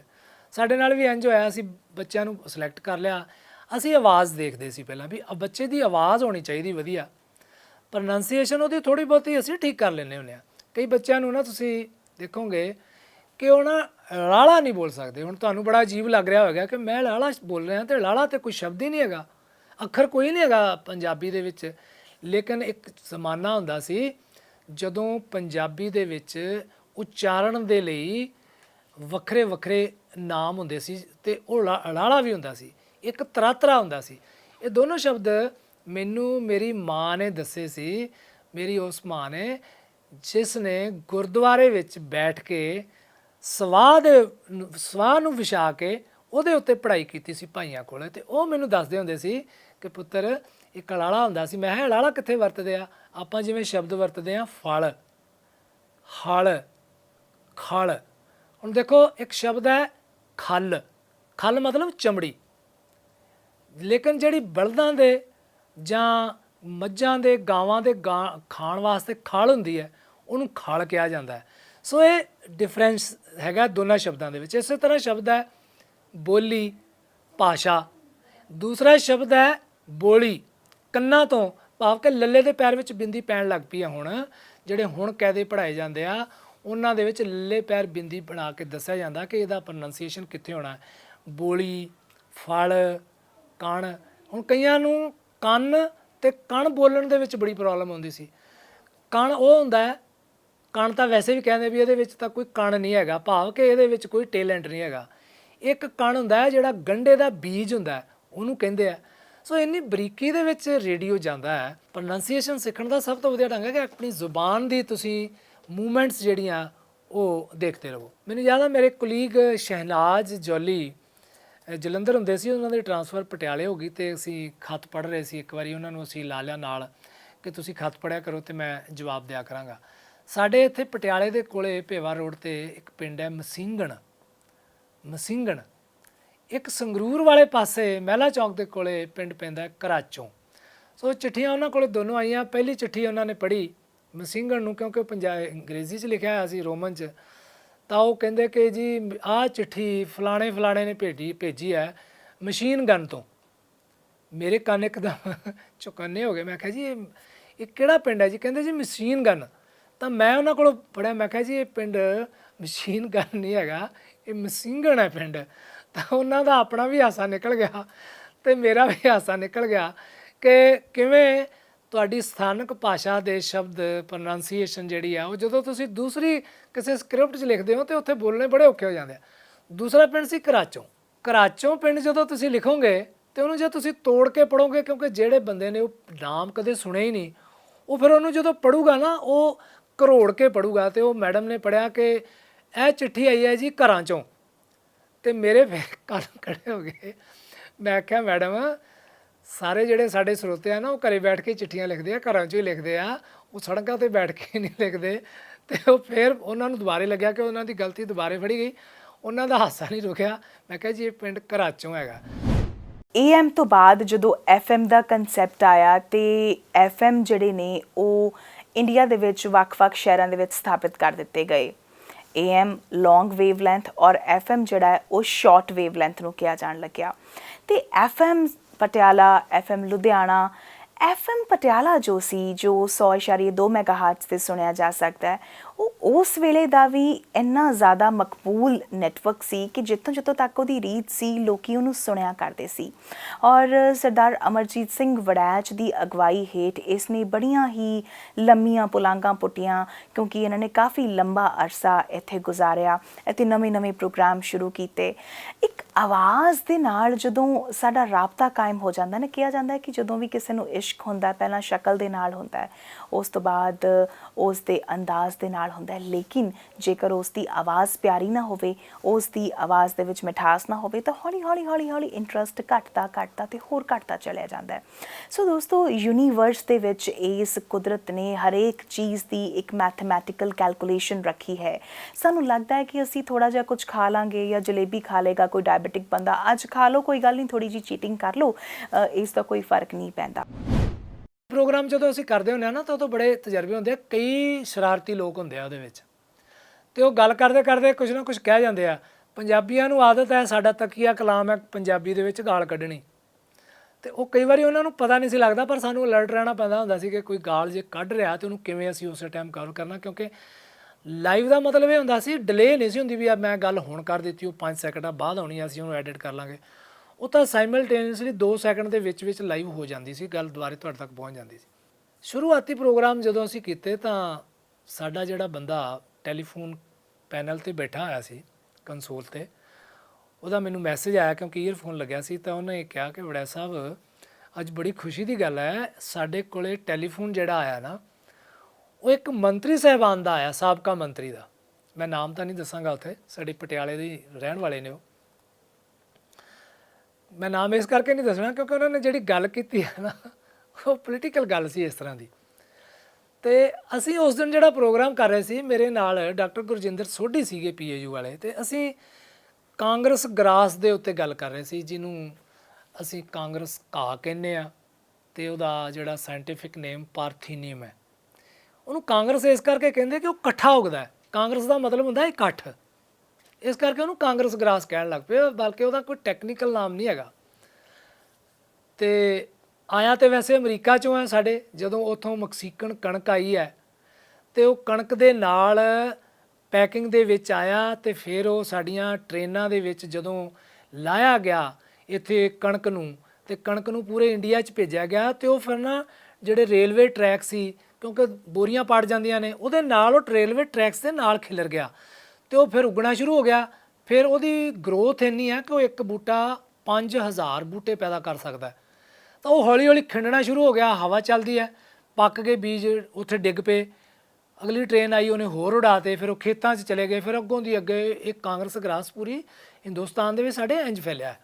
Speaker 2: ਸਾਡੇ ਨਾਲ ਵੀ ਇੰਜ ਹੋਇਆ, ਅਸੀਂ ਬੱਚਿਆਂ ਨੂੰ ਸਿਲੈਕਟ ਕਰ ਲਿਆ। ਅਸੀਂ ਆਵਾਜ਼ ਦੇਖਦੇ ਸੀ ਪਹਿਲਾਂ ਵੀ ਬੱਚੇ ਦੀ ਆਵਾਜ਼ ਹੋਣੀ ਚਾਹੀਦੀ ਵਧੀਆ। ਪ੍ਰੋਨਾਂਸੀਏਸ਼ਨ ਉਹਦੀ ਥੋੜੀ ਬਹੁਤੀ ਅਸੀਂ ਠੀਕ ਕਰ ਲੈਂਦੇ ਹੁੰਦੇ ਆ। ਕਈ ਬੱਚਿਆਂ ਨੂੰ ਨਾ ਤੁਸੀਂ ਦੇਖੋਗੇ ਕਿ ਉਹ ਨਾ ਲਾਲਾ ਨਹੀਂ ਬੋਲ ਸਕਦੇ? ਹੁਣ ਤੁਹਾਨੂੰ ਬੜਾ ਅਜੀਬ ਲੱਗ ਰਿਹਾ ਹੋਵੇਗਾ ਕਿ ਮੈਂ ਲਾਲਾ ਬੋਲ ਰਿਹਾ ਤੇ ਲਾਲਾ ਤੇ ਕੋਈ ਸ਼ਬਦ ਹੀ ਨਹੀਂ ਹੈਗਾ। ਅੱਖਰ ਕੋਈ ਨਹੀਂ ਹੈਗਾ ਪੰਜਾਬੀ ਦੇ ਵਿੱਚ। ਲੇਕਿਨ ਇੱਕ ਜ਼ਮਾਨਾ ਹੁੰਦਾ ਸੀ, ਜਦੋਂ ਪੰਜਾਬੀ ਦੇ ਵਿੱਚ ਉਚਾਰਨ ਦੇ ਲਈ ਵੱਖਰੇ ਵੱਖਰੇ ਨਾਮ ਹੁੰਦੇ ਸੀ ਤੇ ਉਹ ਲਾਲਾ ਵੀ ਹੁੰਦਾ ਸੀ। ਇੱਕ ਤਰਾਤਰਾ ਹੁੰਦਾ ਸੀ। ਇਹ ਦੋਨੋਂ ਸ਼ਬਦ ਮੈਨੂੰ ਮੇਰੀ ਮਾਂ ਨੇ ਦੱਸੇ ਸੀ, ਮੇਰੀ ਉਸ ਮਾਂ ਨੇ, ਜਿਸ ਨੇ ਗੁਰਦੁਆਰੇ ਵਿੱਚ ਬੈਠ ਕੇ ਸਵਾਹ ਦੇ ਨੂੰ- ਸਵਾਹ ਨੂੰ ਵਿਛਾ ਕੇ ਉਹਦੇ ਉੱਤੇ ਪੜ੍ਹਾਈ ਕੀਤੀ ਸੀ ਭਾਈਆਂ ਕੋਲੇ ਤੇ ਉਹ ਮੈਨੂੰ ਦੱਸਦੇ ਹੁੰਦੇ ਸੀ ਕਿ ਪੁੱਤਰ, ਇੱਕ ਲਾਲਾ ਹੁੰਦਾ ਸੀ। ਮੈਂ ਕਿਹਾ ਲਾਲਾ ਕਿੱਥੇ ਵਰਤਦੇ ਆ? ਆਪਾਂ ਜਿਵੇਂ ਸ਼ਬਦ ਵਰਤਦੇ ਆ ਫਲ, ਹਲ, ਖਲ। ਹੁਣ ਦੇਖੋ, ਇੱਕ ਸ਼ਬਦ ਹੈ ਖਲ। ਖਲ ਮਤਲਬ ਚਮੜੀ। ਲੇਕਿਨ ਜਿਹੜੀ ਬਲਦਾਂ ਦੇ ਜਾਂ ਮੱਝਾਂ ਦੇ, ਗਾਵਾਂ ਦੇ ਗਾਂ, ਖਾਣ ਵਾਸਤੇ ਖਲ ਹੁੰਦੀ ਹੈ, ਉਹਨੂੰ ਖਲ ਕਿਹਾ ਜਾਂਦਾ ਹੈ। ਸੋ ਇਹ ਡਿਫਰੈਂਸ ਹੈਗਾ ਦੋਨਾਂ ਸ਼ਬਦਾਂ ਦੇ ਵਿੱਚ। ਇਸੇ ਤਰ੍ਹਾਂ ਸ਼ਬਦ ਹੈ ਬੋਲੀ, ਭਾਸ਼ਾ। ਦੂਸਰਾ ਸ਼ਬਦ ਹੈ ਬੋਲੀ। ਕੰਨਾਂ ਤੋਂ, ਭਾਵ ਕਿ ਲੱਲੇ ਦੇ ਪੈਰ ਵਿੱਚ ਬਿੰਦੀ ਪੈਣ ਲੱਗ ਪਈ ਆ ਹੁਣ, ਜਿਹੜੇ ਹੁਣ ਕਾਇਦੇ ਪੜਾਏ ਜਾਂਦੇ ਆ, ਉਹਨਾਂ ਦੇ ਵਿੱਚ ਲੱਲੇ ਪੈਰ ਬਿੰਦੀ ਬਣਾ ਕੇ ਦੱਸਿਆ ਜਾਂਦਾ ਕਿ ਇਹਦਾ ਪ੍ਰੋਨੰਸੀਏਸ਼ਨ ਕਿੱਥੇ ਹੋਣਾ। ਬੋਲੀ, ਫਲ, ਕਣ। ਹੁਣ ਕਈਆਂ ਨੂੰ ਕੰਨ ਤੇ ਕਣ ਬੋਲਣ ਦੇ ਵਿੱਚ ਬੜੀ ਪ੍ਰੋਬਲਮ ਹੁੰਦੀ ਸੀ। ਕਣ ਉਹ ਹੁੰਦਾ ਹੈ ਕਣ ਤਾਂ ਵੈਸੇ ਵੀ ਕਹਿੰਦੇ ਵੀ ਇਹਦੇ ਵਿੱਚ ਤਾਂ ਕੋਈ ਕਣ ਨਹੀਂ ਹੈਗਾ, ਭਾਵ ਕਿ ਇਹਦੇ ਵਿੱਚ ਕੋਈ ਟੈਲੈਂਟ ਨਹੀਂ ਹੈਗਾ। ਇੱਕ ਕਣ ਹੁੰਦਾ ਹੈ ਜਿਹੜਾ ਗੰਡੇ ਦਾ ਬੀਜ ਹੁੰਦਾ ਹੈ, ਉਹਨੂੰ ਕਹਿੰਦੇ ਆ। ਸੋ ਇੰਨੀ ਬਰੀਕੀ ਦੇ ਵਿੱਚ ਰੇਡੀਓ ਜਾਂਦਾ ਹੈ, ਪ੍ਰੋਨੰਸੀਏਸ਼ਨ ਸਿੱਖਣ ਦਾ ਸਭ ਤੋਂ ਵਧੀਆ ਢੰਗ ਹੈ ਕਿ ਆਪਣੀ ਜ਼ੁਬਾਨ ਦੀ ਤੁਸੀਂ ਮੂਵਮੈਂਟਸ ਜਿਹੜੀਆਂ, ਉਹ ਦੇਖਦੇ ਰਹੋ। ਮੈਨੂੰ ਯਾਦ ਆ ਮੇਰੇ ਕੁਲੀਗ ਸ਼ਹਿਨਾਜ਼ ਜੋਲੀ ਜਲੰਧਰ ਹੁੰਦੇ ਸੀ, ਉਹਨਾਂ ਦੀ ਟਰਾਂਸਫਰ ਪਟਿਆਲੇ ਹੋ ਗਈ ਤੇ ਅਸੀਂ ਖਤ ਪੜ੍ਹ ਰਹੇ ਸੀ। ਇੱਕ ਵਾਰੀ ਉਹਨਾਂ ਨੂੰ ਅਸੀਂ ਲਾ ਲਿਆ ਨਾਲ ਕਿ ਤੁਸੀਂ ਖਤ ਪੜਿਆ ਕਰੋ ਤੇ ਮੈਂ ਜਵਾਬ ਦਿਆ ਕਰਾਂਗਾ। ਸਾਡੇ ਇੱਥੇ ਪਟਿਆਲੇ ਦੇ ਕੋਲੇ ਭੇਵਾ ਰੋਡ ਤੇ ਇੱਕ ਪਿੰਡ ਹੈ ਮਸਿੰਗਣ। ਮਸਿੰਗਣ। ਇੱਕ ਸੰਗਰੂਰ ਵਾਲੇ ਪਾਸੇ ਮਹਿਲਾ ਚੌਂਕ ਦੇ ਕੋਲੇ ਪਿੰਡ ਪੈਂਦਾ ਕਰਾਚੋਂ ਸੋ ਚਿੱਠੀਆਂ ਉਹਨਾਂ ਕੋਲੇ ਦੋਨੋਂ ਆਈਆਂ। ਪਹਿਲੀ ਚਿੱਠੀ ਉਹਨਾਂ ਨੇ ਪੜ੍ਹੀ ਮਸਿੰਗਣ ਨੂੰ ਕਿਉਂਕਿ ਉਹ ਪੰਜਾ, ਅੰਗਰੇਜ਼ੀ 'ਚ ਲਿਖਿਆ ਹੋਇਆ ਸੀ, ਰੋਮਨ 'ਚ। ਤਾਂ ਉਹ ਕਹਿੰਦੇ ਕਿ ਜੀ, ਆਹ ਚਿੱਠੀ ਫਲਾਣੇ ਫਲਾਣੇ ਨੇ ਭੇਜੀ ਭੇਜੀ ਹੈ ਮਸ਼ੀਨ ਗਨ ਤੋਂ। ਮੇਰੇ ਕੰਨ ਇੱਕਦਮ [LAUGHS] ਚੁਕੰਨੇ ਹੋ ਗਏ। ਮੈਂ ਕਿਹਾ ਜੀ ਇਹ ਇਹ ਕਿਹੜਾ ਪਿੰਡ ਹੈ ਜੀ? ਕਹਿੰਦੇ ਜੀ, ਮਸ਼ੀਨ ਗਨ। ਤਾਂ ਮੈਂ ਉਹਨਾਂ ਕੋਲੋਂ ਪੜਿਆ ਮੈਂ ਕਿਹਾ ਜੀ ਇਹ ਪਿੰਡ ਮਸ਼ੀਨ ਗਨ ਨਹੀਂ ਹੈਗਾ, ਇਹ ਮਸੀਂਗਣ ਹੈ ਪਿੰਡ। ਤਾਂ ਉਹਨਾਂ ਦਾ ਆਪਣਾ ਵੀ ਹਾਸਾ ਨਿਕਲ ਗਿਆ ਤੇ ਮੇਰਾ ਵੀ ਹਾਸਾ ਨਿਕਲ ਗਿਆ ਕਿ ਕਿਵੇਂ ਤੁਹਾਡੀ ਸਥਾਨਕ ਭਾਸ਼ਾ ਦੇ ਸ਼ਬਦ ਪ੍ਰੋਨਾਂਸੀਏਸ਼ਨ ਜਿਹੜੀ ਆ, ਉਹ ਜਦੋਂ ਤੁਸੀਂ ਦੂਸਰੀ ਕਿਸੇ ਸਕ੍ਰਿਪਟ 'ਚ ਲਿਖਦੇ ਹੋ ਤੇ ਉੱਥੇ ਬੋਲਣੇ ਬੜੇ ਔਖੇ ਹੋ ਜਾਂਦੇ ਆ। ਦੂਸਰਾ ਪਿੰਡ ਸੀ ਕਰਾਚੋਂ। ਕਰਾਚੋਂ ਪਿੰਡ ਜਦੋਂ ਤੁਸੀਂ ਲਿਖੋਗੇ ਤੇ ਉਹਨੂੰ ਜੇ ਤੁਸੀਂ ਤੋੜ ਕੇ ਪੜੋਗੇ ਕਿਉਂਕਿ ਜਿਹੜੇ ਬੰਦੇ ਨੇ ਉਹ ਨਾਮ ਕਦੇ ਸੁਣਿਆ ਹੀ ਨਹੀਂ, ਉਹ ਫਿਰ ਉਹਨੂੰ ਜਦੋਂ ਪੜੂਗਾ ਨਾ, ਉਹ ਕਰੋੜ ਕੇ ਪੜੂਗਾ ਤੇ ਉਹ ਮੈਡਮ ਨੇ ਪੜਿਆ ਕਿ ਇਹ ਚਿੱਠੀ ਆਈ ਹੈ ਜੀ ਘਰਾਂ ਚੋਂ। ਤੇ ਮੇਰੇ ਫਿਰ ਕੰਨ ਖੜੇ ਹੋ ਗਏ। ਮੈਂ ਆਖਿਆ, ਮੈਡਮ, ਸਾਰੇ ਜਿਹੜੇ ਸਾਡੇ ਸਰੋਤੇ ਆ ਨਾ, ਉਹ ਘਰੇ ਬੈਠ ਕੇ ਚਿੱਠੀਆਂ ਲਿਖਦੇ ਆ, ਘਰਾਂ 'ਚੋਂ ਹੀ ਲਿਖਦੇ ਆ। ਉਹ ਸੜਕਾਂ ਤੇ ਬੈਠ ਕੇ ਨਹੀਂ ਲਿਖਦੇ। ਤੇ ਉਹ ਫਿਰ ਉਹਨਾਂ ਨੂੰ ਦੁਬਾਰੇ ਲੱਗਿਆ ਕਿ ਉਹਨਾਂ ਦੀ ਗਲਤੀ ਦੁਬਾਰੇ ਫੜੀ ਗਈ। ਉਹਨਾਂ ਦਾ ਹਾਸਾ ਨਹੀਂ ਰੁਕਿਆ। ਮੈਂ ਕਿਹਾ ਜੀ, ਇਹ ਪਿੰਡ ਘਰਾਚੋਂ ਹੈਗਾ।
Speaker 1: AM ਤੋਂ ਬਾਅਦ ਜਦੋਂ FM ਦਾ ਕਨਸੈਪਟ ਆਇਆ ਤੇ FM ਜਿਹੜੇ ਨੇ, ਉਹ ਇੰਡੀਆ ਦੇ ਵਿੱਚ ਵੱਖ-ਵੱਖ ਸ਼ਹਿਰਾਂ ਦੇ ਵਿੱਚ ਸਥਾਪਿਤ ਕਰ ਦਿੱਤੇ ਗਏ। AM ਲੌਂਗ ਵੇਵਲੈਂਥ ਔਰ FM ਜਿਹੜਾ ਹੈ, ਉਹ ਸ਼ਾਰਟ ਵੇਵਲੈਂਥ ਨੂੰ ਕਿਹਾ ਜਾਣ ਲੱਗਿਆ। ਤੇ FM Patiala FM Ludhiana FM Patiala ਜੋ ਸੀ, ਜੋ 100.2 ਮੈਗਾਹਰਟਜ਼ ਤੇ ਸੁਣਿਆ ਜਾ ਸਕਦਾ ਹੈ ਉਹ ਉਸ ਵੇਲੇ ਦਾ ਵੀ ਇੰਨਾ ਜ਼ਿਆਦਾ ਮਕਬੂਲ ਨੈਟਵਰਕ ਸੀ ਕਿ ਜਿੱਥੋਂ ਜਿੱਥੋਂ ਤੱਕ ਉਹਦੀ ਰੀਤ ਸੀ, ਲੋਕੀ ਉਹਨੂੰ ਸੁਣਿਆ ਕਰਦੇ ਸੀ। ਔਰ ਸਰਦਾਰ ਅਮਰਜੀਤ ਸਿੰਘ ਵੜੈਚ ਦੀ ਅਗਵਾਈ ਹੇਠ ਇਸ ਨੇ ਬੜੀਆਂ ਹੀ ਲੰਮੀਆਂ ਪੁਲਾਂਘਾਂ ਪੁੱਟੀਆਂ, ਕਿਉਂਕਿ ਇਹਨਾਂ ਨੇ ਕਾਫੀ ਲੰਬਾ ਅਰਸਾ ਇੱਥੇ ਗੁਜ਼ਾਰਿਆ ਅਤੇ ਨਵੇਂ-ਨਵੇਂ ਪ੍ਰੋਗਰਾਮ ਸ਼ੁਰੂ ਕੀਤੇ। ਇੱਕ ਆਵਾਜ਼ ਦੇ ਨਾਲ ਜਦੋਂ ਸਾਡਾ ਰਾਬਤਾ ਕਾਇਮ ਹੋ ਜਾਂਦਾ ਨਾ, ਕਿਹਾ ਜਾਂਦਾ ਹੈ ਕਿ ਜਦੋਂ ਵੀ ਕਿਸੇ ਨੂੰ ਇਸ਼ਕ ਹੁੰਦਾ, ਪਹਿਲਾਂ ਸ਼ਕਲ ਦੇ ਨਾਲ ਹੁੰਦਾ ਹੈ। ਉਸ ਤੋਂ ਬਾਅਦ ਉਸ ਦੇ ਅੰਦਾਜ਼ ਦੇ ਨਾਲ ਹੁੰਦਾ ਹੈ। ਲੇਕਿਨ ਜੇਕਰ ਉਸ ਦੀ ਆਵਾਜ਼ ਪਿਆਰੀ ਨਾ ਹੋਵੇ, ਉਸ ਦੀ ਆਵਾਜ਼ ਦੇ ਵਿੱਚ ਮਿਠਾਸ ਨਾ ਹੋਵੇ, ਤਾਂ ਹੌਲੀ ਹੌਲੀ ਹੌਲੀ ਹੌਲੀ ਇੰਟਰਸਟ ਘਟਦਾ ਘਟਦਾ ਤੇ ਹੋਰ ਘਟਦਾ ਚਲਿਆ ਜਾਂਦਾ ਹੈ। ਸੋ ਦੋਸਤੋ ਯੂਨੀਵਰਸ ਦੇ ਵਿੱਚ ਇਸ ਕੁਦਰਤ ਨੇ ਹਰੇਕ ਚੀਜ਼ ਦੀ ਇੱਕ ਮੈਥਮੈਟੀਕਲ ਕੈਲਕੂਲੇਸ਼ਨ ਰੱਖੀ ਹੈ। ਸਾਨੂੰ ਲੱਗਦਾ ਹੈ ਕਿ ਅਸੀਂ ਥੋੜਾ ਜਿਹਾ ਕੁਝ ਖਾ ਲਾਂਗੇ ਜਾਂ ਜਲੇਬੀ ਖਾ ਲੇਗਾ ਕੋਈ ਡਾਇਬੀਟਿਕ ਬੰਦਾ, ਅੱਜ ਖਾ ਲਓ, ਕੋਈ ਗੱਲ ਨਹੀਂ ਥੋੜੀ ਜੀ ਚੀਟਿੰਗ ਕਰ ਲਓ ਇਸ ਦਾ ਕੋਈ ਫ਼ਰਕ ਨਹੀਂ ਪੈਂਦਾ।
Speaker 2: ਪ੍ਰੋਗਰਾਮ ਜਦੋਂ ਅਸੀਂ ਕਰਦੇ ਹੁੰਦੇ ਆ ਨਾ, ਤਾਂ ਉਦੋਂ ਬੜੇ ਤਜਰਬੇ ਹੁੰਦੇ ਆ। ਕਈ ਸ਼ਰਾਰਤੀ ਲੋਕ ਹੁੰਦੇ ਆ ਉਹਦੇ ਵਿੱਚ। ਤੇ ਉਹ ਗੱਲ ਕਰਦੇ ਕਰਦੇ ਕੁਝ ਨਾ ਕੁਝ ਕਹਿ ਜਾਂਦੇ ਆ, ਪੰਜਾਬੀਆਂ ਨੂੰ ਆਦਤ ਹੈ ਸਾਡਾ ਤਕੀਆ ਕਲਾਮ ਹੈ ਪੰਜਾਬੀ ਦੇ ਵਿੱਚ ਗਾਲ ਕੱਢਣੀ। ਤੇ ਉਹ ਕਈ ਵਾਰੀ ਉਹਨਾਂ ਨੂੰ ਪਤਾ ਨਹੀਂ ਸੀ ਲੱਗਦਾ, ਪਰ ਸਾਨੂੰ ਅਲਰਟ ਰਹਿਣਾ ਪੈਂਦਾ ਹੁੰਦਾ ਸੀ ਕਿ ਕੋਈ ਗਾਲ ਜੇ ਕੱਢ ਰਿਹਾ ਤੇ ਉਹਨੂੰ ਕਿਵੇਂ ਅਸੀਂ ਉਸੇ ਟਾਈਮ ਕਵਰ ਕਰਨਾ, ਕਿਉਂਕਿ ਲਾਈਵ ਦਾ ਮਤਲਬ ਇਹ ਹੁੰਦਾ ਸੀ ਡਿਲੇ ਨਹੀਂ ਸੀ ਹੁੰਦੀ ਵੀ ਆ ਮੈਂ ਗੱਲ ਹੁਣ ਕਰ ਦਿੱਤੀ, ਉਹ 5 ਸੈਕਿੰਡਾਂ ਬਾਅਦ ਆਉਣੀ ਆ ਅਸੀਂ ਉਹਨੂੰ ਐਡਿਟ ਕਰ ਲਾਂਗੇ। ਉਹ ਤਾਂ ਸਾਈਮਲਟੇਨੀਅਸਲੀ 2 ਸੈਕਿੰਡ ਦੇ ਵਿੱਚ ਵਿੱਚ ਲਾਈਵ ਹੋ ਜਾਂਦੀ ਸੀ, ਗੱਲ ਦੁਬਾਰੇ ਤੁਹਾਡੇ ਤੱਕ ਪਹੁੰਚ ਜਾਂਦੀ ਸੀ। ਸ਼ੁਰੂਆਤੀ ਪ੍ਰੋਗਰਾਮ ਜਦੋਂ ਅਸੀਂ ਕੀਤੇ ਤਾਂ ਸਾਡਾ ਜਿਹੜਾ ਬੰਦਾ ਟੈਲੀਫੋਨ ਪੈਨਲ ਤੇ ਬੈਠਾ ਹੋਇਆ ਸੀ ਕੰਸੋਲ ਤੇ, ਉਹਦਾ ਮੈਨੂੰ ਮੈਸੇਜ ਆਇਆ ਕਿਉਂਕਿ ਈਅਰਫੋਨ ਲੱਗਿਆ ਸੀ ਤਾਂ ਉਹਨੇ ਕਿਹਾ ਕਿ ਵੜਾ ਸਾਹਿਬ, ਅੱਜ ਬੜੀ ਖੁਸ਼ੀ ਦੀ ਗੱਲ ਹੈ, ਸਾਡੇ ਕੋਲੇ ਟੈਲੀਫੋਨ ਜਿਹੜਾ ਆਇਆ ਨਾ, ਉਹ ਇੱਕ ਮੰਤਰੀ ਸਹਿਬਾਨ ਦਾ ਆਇਆ, ਸਾਬਕਾ ਮੰਤਰੀ ਦਾ। ਮੈਂ ਨਾਮ ਤਾਂ ਨਹੀਂ ਦੱਸਾਂਗਾ ਉੱਥੇ, ਸਾਡੇ ਪਟਿਆਲੇ ਦੇ ਰਹਿਣ ਵਾਲੇ ਨੇ ਉਹ। ਮੈਂ ਨਾਮ ਇਸ ਕਰਕੇ ਨਹੀਂ ਦੱਸਣਾ ਕਿਉਂਕਿ ਉਹਨਾਂ ਨੇ ਜਿਹੜੀ ਗੱਲ ਕੀਤੀ ਹੈ ਨਾ, ਉਹ ਪੋਲੀਟੀਕਲ ਗੱਲ ਸੀ ਇਸ ਤਰ੍ਹਾਂ ਦੀ। ਤੇ ਅਸੀਂ ਉਸ ਦਿਨ ਜਿਹੜਾ ਪ੍ਰੋਗਰਾਮ ਕਰ ਰਹੇ ਸੀ, ਮੇਰੇ ਨਾਲ ਡਾਕਟਰ ਗੁਰਜਿੰਦਰ ਸੋਢੀ ਸੀਗੇ ਪੀਏਯੂ ਵਾਲੇ, ਤੇ ਅਸੀਂ ਕਾਂਗਰਸ ਗਰਾਸ ਦੇ ਉੱਤੇ ਗੱਲ ਕਰ ਰਹੇ ਸੀ, ਜਿਹਨੂੰ ਅਸੀਂ ਕਾਂਗਰਸ ਘਾਹ ਕਹਿੰਦੇ ਆ ਤੇ ਉਹਦਾ ਜਿਹੜਾ ਸਾਇੰਟੀਫਿਕ ਨੇਮ ਪਾਰਥੀਨੀਅਮ ਹੈ। ਉਹਨੂੰ ਕਾਂਗਰਸ ਇਸ ਕਰਕੇ ਕਹਿੰਦੇ ਕਿ ਉਹ ਇਕੱਠਾ ਉਗਦਾ ਕਾਂਗਰਸ ਦਾ ਮਤਲਬ ਹੁੰਦਾ ਇਕੱਠ। ਇਸ ਕਰਕੇ ਉਹਨੂੰ ਕਾਂਗਰਸ ਗ੍ਰਾਸ ਕਹਿਣ ਲੱਗ ਪਏ, ਬਲਕਿ ਉਹਦਾ ਕੋਈ ਟੈਕਨੀਕਲ ਨਾਮ ਨਹੀਂ ਹੈਗਾ। ਤੇ ਆਇਆ ਤੇ ਵੈਸੇ ਅਮਰੀਕਾ ਚੋਂ ਹੈ ਸਾਡੇ, ਜਦੋਂ ਉੱਥੋਂ ਮੈਕਸੀਕਨ ਕਣਕ ਆਈ ਹੈ, ਤੇ ਉਹ ਕਣਕ ਦੇ ਨਾਲ ਪੈਕਿੰਗ ਦੇ ਵਿੱਚ ਆਇਆ ਤੇ ਫਿਰ ਉਹ ਸਾਡੀਆਂ ਟ੍ਰੇਨਾਂ ਦੇ ਵਿੱਚ ਜਦੋਂ ਲਾਇਆ ਗਿਆ ਇੱਥੇ ਕਣਕ ਨੂੰ, ਤੇ ਕਣਕ ਨੂੰ ਪੂਰੇ ਇੰਡੀਆ 'ਚ ਭੇਜਿਆ ਗਿਆ ਤੇ ਉਹ ਫਿਰ ਨਾ ਜਿਹੜੇ ਰੇਲਵੇ ਟਰੈਕ ਸੀ, ਕਿਉਂਕਿ ਬੋਰੀਆਂ ਪੜ ਜਾਂਦੀਆਂ ਨੇ, ਉਹਦੇ ਨਾਲ ਉਹ ਰੇਲਵੇ ਟਰੈਕਸ ਦੇ ਨਾਲ ਖਿਲਰ ਗਿਆ। ਤੇ ਉਹ ਫਿਰ ਉੱਗਣਾ ਸ਼ੁਰੂ ਹੋ ਗਿਆ। ਫਿਰ ਉਹਦੀ ਗਰੋਥ ਇੰਨੀ ਹੈ ਕਿ ਉਹ ਇੱਕ ਬੂਟਾ 5000 ਬੂਟੇ ਪੈਦਾ ਕਰ ਸਕਦਾ ਹੈ। ਤਾਂ ਉਹ ਹੌਲੀ ਹੌਲੀ ਖਿੰਡਣਾ ਸ਼ੁਰੂ ਹੋ ਗਿਆ, ਹਵਾ ਚੱਲਦੀ ਹੈ, ਪੱਕ ਕੇ ਬੀਜ, ਉੱਥੇ ਡਿੱਗ ਪਏ। ਅਗਲੀ ਟ੍ਰੇਨ ਆਈ, ਉਹਨੇ ਹੋਰ ਉਡਾਤੇ ਫਿਰ ਉਹ ਖੇਤਾਂ 'ਚ ਚਲੇ ਗਏ। ਫਿਰ ਅੱਗੋਂ ਦੀ ਅੱਗੇ ਇਹ ਕਾਂਗਰਸ ਗ੍ਰਾਸ ਪੂਰੀ ਹਿੰਦੁਸਤਾਨ ਦੇ ਵਿੱਚ ਸਾਡੇ ਇੰਜ ਫੈਲਿਆ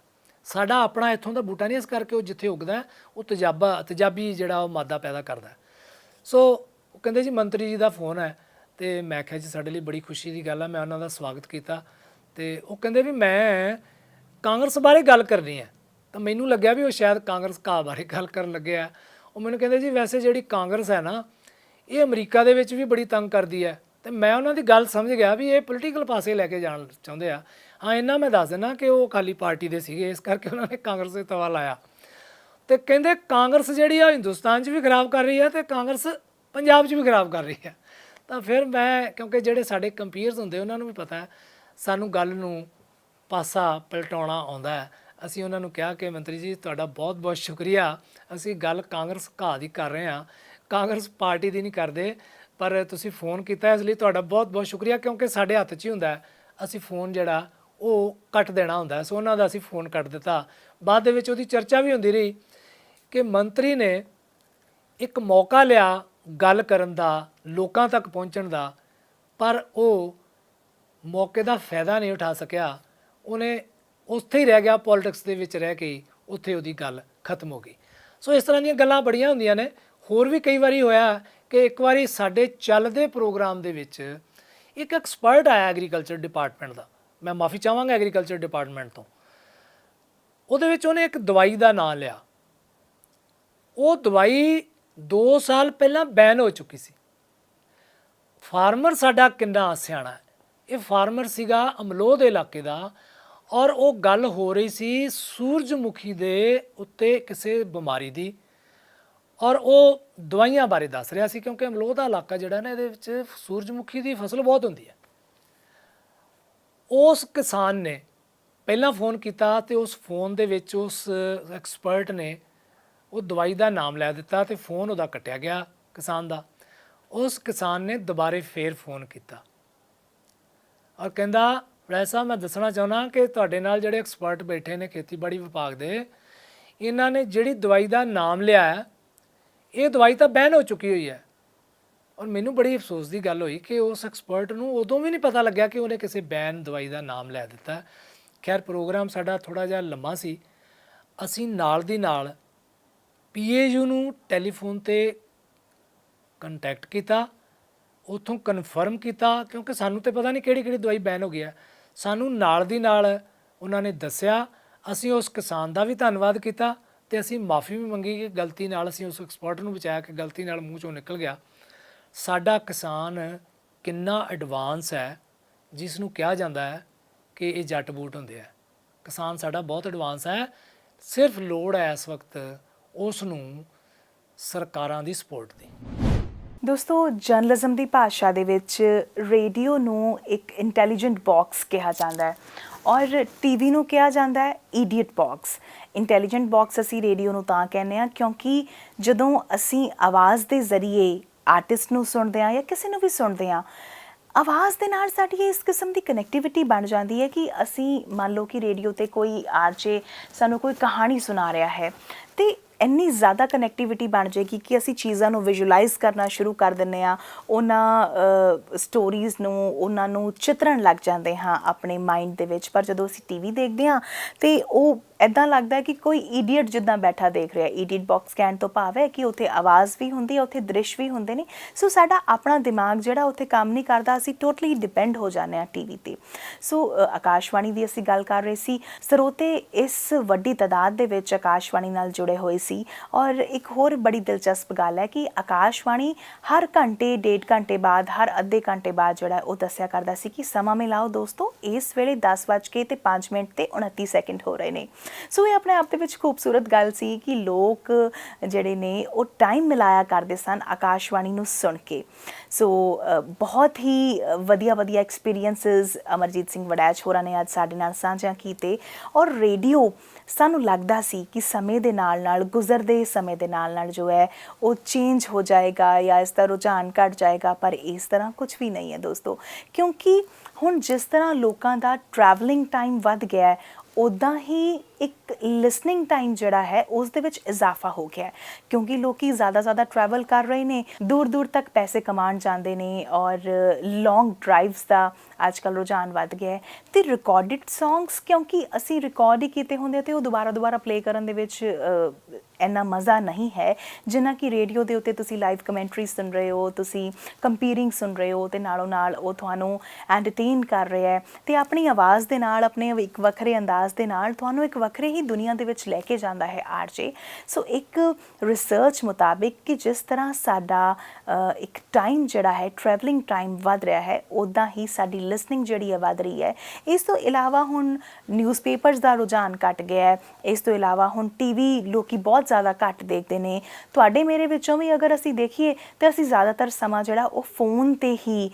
Speaker 2: ਸਾਡਾ ਆਪਣਾ ਇੱਥੋਂ ਦਾ ਬੂਟਾ ਨਹੀਂ ਇਸ ਕਰਕੇ ਉਹ ਜਿੱਥੇ ਉਗਦਾ ਉਹ ਤਜਾਬਾ, ਤਜਾਬੀ ਜਿਹੜਾ ਉਹ ਮਾਦਾ ਪੈਦਾ ਕਰਦਾ ਸੋ ਉਹ ਕਹਿੰਦੇ ਜੀ ਮੰਤਰੀ ਜੀ ਦਾ ਫੋਨ ਹੈ। ਤੇ ਮੈਂ ਕਿਹਾ ਜੀ ਸਾਡੇ ਲਈ ਬੜੀ ਖੁਸ਼ੀ ਦੀ ਗੱਲ ਆ, ਮੈਂ ਉਹਨਾਂ ਦਾ ਸਵਾਗਤ ਕੀਤਾ ਤੇ ਉਹ ਕਹਿੰਦੇ ਵੀ ਮੈਂ ਕਾਂਗਰਸ ਬਾਰੇ ਗੱਲ ਕਰਨੀ ਹੈ ਤਾਂ ਮੈਨੂੰ ਲੱਗਿਆ ਵੀ ਉਹ ਸ਼ਾਇਦ ਕਾਂਗਰਸ ਕਾ ਬਾਰੇ ਗੱਲ ਕਰਨ ਲੱਗੇ ਆ। ਉਹ ਮੈਨੂੰ ਕਹਿੰਦੇ ਜੀ ਵੈਸੇ ਜਿਹੜੀ ਕਾਂਗਰਸ ਹੈ ਨਾ, ਇਹ ਅਮਰੀਕਾ ਦੇ ਵਿੱਚ ਵੀ ਬੜੀ ਤੰਗ ਕਰਦੀ ਹੈ। ਤੇ ਮੈਂ ਉਹਨਾਂ ਦੀ ਗੱਲ ਸਮਝ ਗਿਆ ਵੀ ਇਹ ਪੋਲੀਟੀਕਲ ਪਾਸੇ ਲੈ ਕੇ ਜਾਣ ਚਾਹੁੰਦੇ ਆ। ਹਾਂ ਇਹਨਾਂ ਮੈਂ ਦੱਸ ਦਿੰਦਾ ਕਿ ਉਹ ਅਕਾਲੀ ਪਾਰਟੀ ਦੇ ਸੀਗੇ, ਇਸ ਕਰਕੇ ਉਹਨਾਂ ਨੇ ਕਾਂਗਰਸ ਤੇ ਤਵਾ ਲਾਇਆ। ਤੇ ਕਹਿੰਦੇ ਕਾਂਗਰਸ ਜਿਹੜੀ ਆ ਹਿੰਦੁਸਤਾਨ 'ਚ ਵੀ ਖਰਾਬ ਕਰ ਰਹੀ ਹੈ ਤੇ ਕਾਂਗਰਸ ਪੰਜਾਬ 'ਚ ਵੀ ਖਰਾਬ ਕਰ ਰਹੀ ਹੈ। ਤਾਂ ਫਿਰ ਮੈਂ, ਕਿਉਂਕਿ ਜਿਹੜੇ ਸਾਡੇ ਕੰਪੀਅਰਸ ਹੁੰਦੇ, ਉਹਨਾਂ ਨੂੰ ਵੀ ਪਤਾ ਸਾਨੂੰ ਗੱਲ ਨੂੰ ਪਾਸਾ ਪਲਟਾਉਣਾ ਆਉਂਦਾ ਹੈ। ਅਸੀਂ ਉਹਨਾਂ ਨੂੰ ਕਿਹਾ ਕਿ, ਮੰਤਰੀ ਜੀ, ਤੁਹਾਡਾ ਬਹੁਤ-ਬਹੁਤ ਸ਼ੁਕਰੀਆ। ਅਸੀਂ ਗੱਲ ਕਾਂਗਰਸ ਘਾਹ ਦੀ ਕਰ ਰਹੇ ਹਾਂ। ਕਾਂਗਰਸ ਪਾਰਟੀ ਦੀ ਨਹੀਂ ਕਰਦੇ, ਪਰ ਤੁਸੀਂ ਫੋਨ ਕੀਤਾ, ਇਸ ਲਈ ਤੁਹਾਡਾ ਬਹੁਤ-ਬਹੁਤ ਸ਼ੁਕਰੀਆ, ਕਿਉਂਕਿ ਸਾਡੇ ਹੱਥ 'ਚ ਹੀ ਹੁੰਦਾ ਅਸੀਂ ਫੋਨ ਜਿਹੜਾ, ਉਹ ਕੱਟ ਦੇਣਾ ਹੁੰਦਾ ਸੋ ਉਹਨਾਂ ਦਾ ਅਸੀਂ ਫੋਨ ਕੱਟ ਦਿੱਤਾ। ਬਾਅਦ ਦੇ ਵਿੱਚ ਉਹਦੀ ਚਰਚਾ ਵੀ ਹੁੰਦੀ ਰਹੀ ਕਿ ਮੰਤਰੀ ਨੇ ਇੱਕ ਮੌਕਾ ਲਿਆ ਗੱਲ ਕਰਨ ਦਾ, ਲੋਕਾਂ ਤੱਕ ਪਹੁੰਚਣ ਦਾ, ਪਰ ਉਹ ਮੌਕੇ ਦਾ ਫਾਇਦਾ ਨਹੀਂ ਉਠਾ ਸਕਿਆ। ਉਹਨੇ ਉੱਥੇ ਹੀ ਰਹਿ ਗਿਆ ਪੋਲਿਟਿਕਸ ਦੇ ਵਿੱਚ ਰਹਿ ਕੇ ਉੱਥੇ ਉਹਦੀ ਗੱਲ ਖਤਮ ਹੋ ਗਈ। ਸੋ ਇਸ ਤਰ੍ਹਾਂ ਦੀਆਂ ਗੱਲਾਂ ਬੜੀਆਂ ਹੁੰਦੀਆਂ ਨੇ। ਹੋਰ ਵੀ ਕਈ ਵਾਰੀ ਹੋਇਆ ਕਿ ਇੱਕ ਵਾਰੀ ਸਾਡੇ ਚੱਲਦੇ ਪ੍ਰੋਗਰਾਮ ਦੇ ਵਿੱਚ ਇੱਕ ਐਕਸਪਰਟ ਆਇਆ ਐਗਰੀਕਲਚਰ ਡਿਪਾਰਟਮੈਂਟ ਦਾ। ਮੈਂ ਮਾਫੀ ਚਾਹਾਂਗਾ ਐਗਰੀਕਲਚਰ ਡਿਪਾਰਟਮੈਂਟ ਤੋਂ। ਉਹਦੇ ਵਿੱਚ ਉਹਨੇ ਇੱਕ ਦਵਾਈ ਦਾ ਨਾਮ ਲਿਆ। ਉਹ ਦਵਾਈ 2 ਸਾਲ ਪਹਿਲਾਂ ਬੈਨ ਹੋ ਚੁੱਕੀ ਸੀ। ਫਾਰਮਰ ਸਾਡਾ ਕਿੰਨਾ ਸਿਆਣਾ ਹੈ। ਇਹ ਫਾਰਮਰ ਸੀਗਾ ਅਮਲੋਹ ਦੇ ਇਲਾਕੇ ਦਾ ਔਰ ਉਹ ਗੱਲ ਹੋ ਰਹੀ ਸੀ ਸੂਰਜਮੁਖੀ ਦੇ ਉੱਤੇ ਕਿਸੇ ਬਿਮਾਰੀ ਦੀ ਔਰ ਉਹ ਦਵਾਈਆਂ ਬਾਰੇ ਦੱਸ ਰਿਹਾ ਸੀ ਕਿਉਂਕਿ ਅਮਲੋਹ ਦਾ ਇਲਾਕਾ ਜਿਹੜਾ ਨਾ ਇਹਦੇ ਵਿੱਚ ਸੂਰਜਮੁਖੀ ਦੀ ਫਸਲ ਬਹੁਤ ਹੁੰਦੀ ਹੈ। ਉਸ ਕਿਸਾਨ ਨੇ ਪਹਿਲਾਂ ਫੋਨ ਕੀਤਾ ਤੇ ਉਸ ਫੋਨ ਦੇ ਵਿੱਚ ਉਸ ਐਕਸਪਰਟ ਨੇ ਉਹ ਦਵਾਈ ਦਾ ਨਾਮ ਲੈ ਦਿੱਤਾ ਤੇ ਫੋਨ ਉਹਦਾ ਕੱਟਿਆ ਗਿਆ ਕਿਸਾਨ ਦਾ। ਉਸ ਕਿਸਾਨ ਨੇ ਦੁਬਾਰੇ ਫੇਰ ਫੋਨ ਕੀਤਾ। ਔਰ ਕਹਿੰਦਾ ਵੈਸਾ ਸਾਹਿਬ, ਮੈਂ ਦੱਸਣਾ ਚਾਹੁੰਦਾ ਕਿ ਤੁਹਾਡੇ ਨਾਲ ਜਿਹੜੇ ਐਕਸਪਰਟ ਬੈਠੇ ਨੇ ਖੇਤੀਬਾੜੀ ਵਿਭਾਗ ਦੇ, ਇਹਨਾਂ ਨੇ ਜਿਹੜੀ ਦਵਾਈ ਦਾ ਨਾਮ ਲਿਆ ਇਹ ਦਵਾਈ ਤਾਂ ਬੈਨ ਹੋ ਚੁੱਕੀ ਹੋਈ ਹੈ। ਔਰ ਮੈਨੂੰ ਬੜੀ ਅਫਸੋਸ ਦੀ ਗੱਲ ਹੋਈ ਕਿ ਉਸ ਐਕਸਪਰਟ ਨੂੰ ਉਦੋਂ ਵੀ ਨਹੀਂ ਪਤਾ ਲੱਗਿਆ ਕਿ ਉਹਨੇ ਕਿਸੇ ਬੈਨ ਦਵਾਈ ਦਾ ਨਾਮ ਲੈ ਦਿੱਤਾ। ਖੈਰ, ਪ੍ਰੋਗਰਾਮ ਸਾਡਾ ਥੋੜਾ ਜਿਹਾ ਲੰਮਾ ਸੀ। ਅਸੀਂ ਨਾਲ ਦੀ ਨਾਲ ਪੀਏਯੂ ਨੂੰ ਟੈਲੀਫੋਨ ਤੇ ਕੰਟੈਕਟ ਕੀਤਾ, ਉਥੋਂ ਕਨਫਰਮ ਕੀਤਾ, ਕਿਉਂਕਿ ਸਾਨੂੰ ਤੇ ਪਤਾ ਨਹੀਂ ਕਿਹੜੀ ਕਿਹੜੀ ਦਵਾਈ ਬੈਨ ਹੋ ਗਈ ਹੈ ਸਾਨੂੰ ਨਾਲ ਦੀ ਨਾਲ ਉਹਨਾਂ ਨੇ ਦੱਸਿਆ, ਅਸੀਂ ਉਸ ਕਿਸਾਨ ਦਾ ਵੀ ਧੰਨਵਾਦ ਕੀਤਾ ਤੇ ਅਸੀਂ ਮਾਫੀ ਵੀ ਮੰਗੀ ਕਿ ਗਲਤੀ ਨਾਲ ਅਸੀਂ ਉਸ ਐਕਸਪਰਟ ਨੂੰ ਬਚਾਇਆ ਕਿ ਗਲਤੀ ਨਾਲ ਮੂੰਹ ਚੋਂ ਨਿਕਲ ਗਿਆ। ਸਾਡਾ ਕਿਸਾਨ ਕਿੰਨਾ ਐਡਵਾਂਸ ਹੈ, ਜਿਸ ਨੂੰ ਕਿਹਾ ਜਾਂਦਾ ਹੈ ਕਿ ਇਹ ਜੱਟ ਬੂਟ ਹੁੰਦੇ ਆ। ਕਿਸਾਨ ਸਾਡਾ ਬਹੁਤ ਐਡਵਾਂਸ ਹੈ, ਸਿਰਫ ਲੋੜ ਹੈ ਇਸ ਵਕਤ ਉਸ ਨੂੰ ਸਰਕਾਰਾਂ ਦੀ ਸਪੋਰਟ ਦੀ।
Speaker 1: ਦੋਸਤੋ, ਜਰਨਲਿਜ਼ਮ ਦੀ ਭਾਸ਼ਾ ਦੇ ਵਿੱਚ ਰੇਡੀਓ ਨੂੰ ਇੱਕ ਇੰਟੈਲੀਜੈਂਟ ਬਾਕਸ ਕਿਹਾ ਜਾਂਦਾ ਹੈ ਔਰ ਟੀਵੀ ਨੂੰ ਕਿਹਾ ਜਾਂਦਾ ਹੈ ਇਡੀਅਟ ਬਾਕਸ ਇੰਟੈਲੀਜੈਂਟ ਬਾਕਸ ਅਸੀਂ ਰੇਡੀਓ ਨੂੰ ਤਾਂ ਕਹਿੰਦੇ ਆ ਕਿਉਂਕਿ ਜਦੋਂ ਅਸੀਂ ਆਵਾਜ਼ ਦੇ ਜ਼ਰੀਏ ਆਰਟਿਸਟ ਨੂੰ ਸੁਣਦੇ ਆ ਜਾਂ ਕਿਸੇ ਨੂੰ ਵੀ ਸੁਣਦੇ ਆ ਆਵਾਜ਼ ਦੇ ਨਾਲ ਸਾਡੀ ਇਸ ਕਿਸਮ ਦੀ ਕਨੈਕਟੀਵਿਟੀ ਬਣ ਜਾਂਦੀ ਹੈ ਕਿ ਅਸੀਂ ਮੰਨ ਲਓ ਕਿ ਰੇਡੀਓ ਤੇ ਕੋਈ ਆਰਜੇ ਸਾਨੂੰ ਕੋਈ ਕਹਾਣੀ ਸੁਣਾ ਰਿਹਾ ਹੈ। ਤੇ ਇੰਨੀ ਜ਼ਿਆਦਾ ਕਨੈਕਟੀਵਿਟੀ ਬਣ ਜਾਏਗੀ ਕਿ ਅਸੀਂ ਚੀਜ਼ਾਂ ਨੂੰ ਵਿਜ਼ੂਅਲਾਈਜ਼ ਕਰਨਾ ਸ਼ੁਰੂ ਕਰ ਦਿੰਨੇ ਆ ਉਹਨਾਂ ਸਟੋਰੀਜ਼ ਨੂੰ, ਉਹਨਾਂ ਨੂੰ ਚਿਤਰਨ ਲੱਗ ਜਾਂਦੇ ਹਾਂ ਆਪਣੇ ਮਾਈਂਡ ਦੇ ਵਿੱਚ। ਪਰ ਜਦੋਂ ਅਸੀਂ ਟੀਵੀ ਦੇਖਦੇ ਹਾਂ, ਤੇ ਉਹ ਐਦਾਂ ਲੱਗਦਾ ਕਿ ਕੋਈ ਇਡੀਅਟ ਜਿੱਦਾਂ ਬੈਠਾ ਦੇਖ ਰਿਹਾ ਇਡੀਅਟ ਬਾਕਸ ਕਹਿਣ ਤੋਂ ਭਾਵ ਹੈ ਕਿ ਉੱਥੇ ਆਵਾਜ਼ ਵੀ ਹੁੰਦੀ ਹੈ, ਉੱਥੇ ਦ੍ਰਿਸ਼ ਵੀ ਹੁੰਦੇ ਨੇ। ਸੋ ਸਾਡਾ ਆਪਣਾ ਦਿਮਾਗ ਜਿਹੜਾ ਉੱਥੇ ਕੰਮ ਨਹੀਂ ਕਰਦਾ, ਅਸੀਂ ਟੋਟਲੀ ਡਿਪੈਂਡ ਹੋ ਜਾਂਦੇ ਹਾਂ ਟੀਵੀ ਤੇ। ਸੋ ਆਕਾਸ਼ਵਾਣੀ ਦੀ ਅਸੀਂ ਗੱਲ ਕਰ ਰਹੇ ਸੀ। ਸਰੋਤੇ ਇਸ ਵੱਡੀ ਤਾਦਾਦ ਦੇ ਵਿੱਚ ਆਕਾਸ਼ਵਾਣੀ ਨਾਲ ਜੁੜੇ ਹੋਏ ਸੀ। ਔਰ ਇੱਕ ਹੋਰ ਬੜੀ ਦਿਲਚਸਪ ਗੱਲ ਹੈ ਕਿ ਆਕਾਸ਼ਵਾਣੀ ਹਰ ਘੰਟੇ, ਡੇਢ ਘੰਟੇ ਬਾਅਦ, ਹਰ ਅੱਧੇ ਘੰਟੇ ਬਾਅਦ ਜਿਹੜਾ ਉਹ ਦੱਸਿਆ ਕਰਦਾ ਸੀ ਕਿ ਸਮਾਂ ਮਿਲਾਓ ਦੋਸਤੋ, ਇਸ ਵੇਲੇ 10 ਵੱਜ ਕੇ ਤੇ 5 ਮਿੰਟ ਤੇ 29 ਸੈਕਿੰਡ ਹੋ ਰਹੇ ਨੇ। ਸੋ ਇਹ ਆਪਣੇ ਆਪ ਦੇ ਵਿੱਚ ਖੂਬਸੂਰਤ ਗੱਲ ਸੀ ਕਿ ਲੋਕ ਜਿਹੜੇ ਨੇ ਉਹ ਟਾਈਮ ਮਿਲਾਇਆ ਕਰਦੇ ਸਨ ਆਕਾਸ਼ਵਾਣੀ ਨੂੰ ਸੁਣ ਕੇ। ਸੋ ਬਹੁਤ ਹੀ ਵਧੀਆ ਵਧੀਆ ਐਕਸਪੀਰੀਐਂਸਸ ਅਮਰਜੀਤ ਸਿੰਘ ਵੜੈਚ ਹੋਰਾਂ ਨੇ ਅੱਜ ਸਾਡੇ ਨਾਲ ਸਾਂਝਾ ਕੀਤੇ ਔਰ ਰੇਡੀਓ ਸਾਨੂੰ ਲੱਗਦਾ ਸੀ ਕਿ ਸਮੇਂ ਦੇ ਨਾਲ ਨਾਲ ਗੁਜ਼ਰਦੇ ਸਮੇਂ ਦੇ ਨਾਲ ਨਾਲ ਜੋ ਹੈ ਉਹ ਚੇਂਜ ਹੋ ਜਾਏਗਾ ਜਾਂ ਇਸ ਦਾ ਰੁਝਾਨ ਘਟ ਜਾਏਗਾ, ਪਰ ਇਸ ਤਰ੍ਹਾਂ ਕੁਝ ਵੀ ਨਹੀਂ ਹੈ ਦੋਸਤੋ। ਕਿਉਂਕਿ ਹੁਣ ਜਿਸ ਤਰ੍ਹਾਂ ਲੋਕਾਂ ਦਾ ਟਰੈਵਲਿੰਗ ਟਾਈਮ ਵੱਧ ਗਿਆ ਹੈ ਉਦਾਂ ਹੀ ਇੱਕ ਲਿਸਨਿੰਗ ਟਾਈਮ ਜਿਹੜਾ ਹੈ, ਉਸ ਦੇ ਵਿੱਚ ਇਜ਼ਾਫਾ ਹੋ ਗਿਆ ਕਿਉਂਕਿ ਲੋਕੀ ਜ਼ਿਆਦਾ ਜ਼ਿਆਦਾ ਟਰੈਵਲ ਕਰ ਰਹੇ ਨੇ ਦੂਰ ਦੂਰ ਤੱਕ ਪੈਸੇ ਕਮਾਉਣ ਜਾਂਦੇ ਨੇ ਔਰ ਲੌਂਗ ਡਰਾਈਵਸ ਦਾ ਅੱਜ ਕੱਲ੍ਹ ਰੁਝਾਨ ਵੱਧ ਗਿਆ ਹੈ। ਤੇ ਰਿਕਾਰਡਡ ਸੌਂਗਸ ਕਿਉਂਕਿ ਅਸੀਂ ਰਿਕਾਰਡ ਹੀ ਕੀਤੇ ਹੁੰਦੇ ਤੇ ਉਹ ਦੁਬਾਰਾ ਦੁਬਾਰਾ ਪਲੇ ਕਰਨ ਦੇ ਵਿੱਚ ਇੰਨਾ ਮਜ਼ਾ ਨਹੀਂ ਹੈ, ਜਿੰਨਾ ਕਿ ਰੇਡੀਓ ਦੇ ਉੱਤੇ ਤੁਸੀਂ ਲਾਈਵ ਕਮੈਂਟਰੀ ਸੁਣ ਰਹੇ ਹੋ, ਤੁਸੀਂ ਕੰਪੀਰਿੰਗ ਸੁਣ ਰਹੇ ਹੋ ਤੇ ਨਾਲੋਂ ਨਾਲ ਉਹ ਤੁਹਾਨੂੰ ਐਂਟਰਟੇਨ ਕਰ ਰਿਹਾ ਹੈ ਤੇ ਆਪਣੀ ਆਵਾਜ਼ ਦੇ ਨਾਲ, ਆਪਣੇ ਇੱਕ ਵੱਖਰੇ ਅੰਦਾਜ਼ ਦੇ ਨਾਲ ਤੁਹਾਨੂੰ ਇੱਕ ਵੱਖਰੇ ਹੀ ਦੁਨੀਆ ਦੇ ਵਿੱਚ ਲੈ ਕੇ ਜਾਂਦਾ ਹੈ ਆਰਜੇ। ਸੋ ਇੱਕ ਰਿਸਰਚ ਮੁਤਾਬਿਕ ਕਿ ਜਿਸ ਤਰ੍ਹਾਂ ਸਾਡਾ ਇੱਕ ਟਾਈਮ ਜਿਹੜਾ ਹੈ ਟਰੈਵਲਿੰਗ ਟਾਈਮ ਵੱਧ ਰਿਹਾ ਹੈ ਉਦਾਂ ਹੀ ਸਾਡੀ ਲਿਸਨਿੰਗ ਜਿਹੜੀ ਹੈ ਵੱਧ ਰਹੀ ਹੈ। ਇਸ ਤੋਂ ਇਲਾਵਾ ਹੁਣ ਨਿਊਜ਼ਪੇਪਰਸ ਦਾ ਰੁਝਾਨ ਘਟ ਗਿਆ ਹੈ, ਇਸ ਤੋਂ ਇਲਾਵਾ ਹੁਣ ਟੀਵੀ ਲੋਕੀ ਬਹੁਤ ਜ਼ਿਆਦਾ ਘੱਟ ਦੇਖਦੇ ਨੇ। ਤੁਹਾਡੇ ਮੇਰੇ ਵਿੱਚੋਂ ਵੀ ਅਗਰ ਅਸੀਂ ਦੇਖੀਏ ਤਾਂ ਅਸੀਂ ਜ਼ਿਆਦਾਤਰ ਸਮਾਂ ਜਿਹੜਾ ਉਹ ਫੋਨ ਤੇ ਹੀ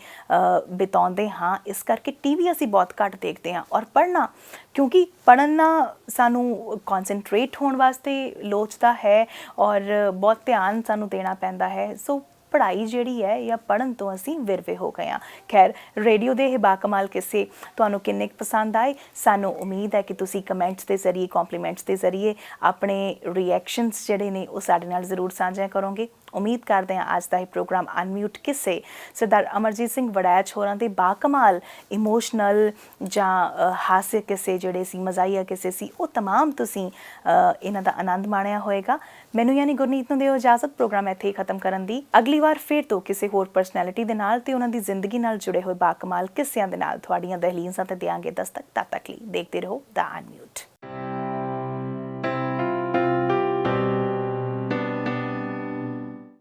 Speaker 1: ਬਿਤਾਉਂਦੇ ਹਾਂ। ਇਸ ਕਰਕੇ ਟੀਵੀ ਅਸੀਂ ਬਹੁਤ ਘੱਟ ਦੇਖਦੇ ਹਾਂ। ਔਰ ਪੜ੍ਹਨਾ, ਕਿਉਂਕਿ ਪੜ੍ਹਨਾ ਸਾਨੂੰ ਕਨਸੈਂਟਰੇਟ ਹੋਣ ਵਾਸਤੇ ਲੋਚਦਾ ਹੈ ਔਰ ਬਹੁਤ ਧਿਆਨ ਸਾਨੂੰ ਦੇਣਾ ਪੈਂਦਾ ਹੈ। ਸੋ ਪੜ੍ਹਾਈ ਜਿਹੜੀ ਹੈ ਜਾਂ ਪੜਨ ਤੋਂ ਅਸੀਂ ਵਿਰਵੇ ਹੋ ਗਏ ਹਾਂ। ਖੈਰ, ਰੇਡੀਓ ਦੇ ਇਹ ਬਾਕਮਾਲ ਕਿਸੇ ਤੁਹਾਨੂੰ ਕਿੰਨੇ ਕੁ ਪਸੰਦ ਆਏ? ਸਾਨੂੰ ਉਮੀਦ ਹੈ ਕਿ ਤੁਸੀਂ ਕਮੈਂਟਸ ਦੇ ਜ਼ਰੀਏ ਕੰਪਲੀਮੈਂਟਸ ਦੇ ਜ਼ਰੀਏ ਆਪਣੇ ਰਿਐਕਸ਼ਨਸ ਜਿਹੜੇ ਨੇ ਉਹ ਸਾਡੇ ਨਾਲ ਜ਼ਰੂਰ ਸਾਂਝਾ ਕਰੋਗੇ। ਉਮੀਦ ਕਰਦੇ ਹਾਂ ਅੱਜ ਦਾ ਇਹ ਪ੍ਰੋਗਰਾਮ ਅਨਮਿਊਟ ਕਿਸੇ ਸਰਦਾਰ ਅਮਰਜੀਤ ਸਿੰਘ ਵੜੈਚ ਹੋਰਾਂ ਦੇ ਬਾਕਮਾਲ ਇਮੋਸ਼ਨਲ ਜਾਂ ਅ, ਹਾਸੇ ਕਿਸੇ ਜਿਹੜੇ ਸੀ ਮਜ਼ਾਈਆ ਕਿਸੇ ਸੀ ਉਹ तमाम ਤੁਸੀਂ ਅ, ਇਹਨਾਂ ਦਾ ਆਨੰਦ ਮਾਣਿਆ ਹੋਵੇਗਾ ਮੈਨੂੰ ਯਾਨੀ ਗੁਰਨੀਤ ਨੂੰ ਦਿਓ ਇਜਾਜ਼ਤ ਪ੍ਰੋਗਰਾਮ ਇੱਥੇ ਹੀ ਖਤਮ ਕਰਨ ਦੀ ਅਗਲੀ ਵਾਰ ਫਿਰ ਤੋਂ ਕਿਸੇ ਹੋਰ ਪਰਸਨੈਲਿਟੀ ਦੇ ਨਾਲ ਤੇ ਉਹਨਾਂ ਦੀ ਜ਼ਿੰਦਗੀ ਨਾਲ ਜੁੜੇ ਹੋਏ ਬਾਕਮਾਲ ਕਿੱਸਿਆਂ ਦੇ ਨਾਲ ਤੁਹਾਡੀਆਂ ਦਹਲੀਜ਼ਾਂ ਤੇ ਦਿਆਂਗੇ ਦਸਤਕ ਤਦ ਤੱਕ ਲਈ ਦੇਖਦੇ ਰਹੋ ਦਾ ਅਨਮਿਊਟ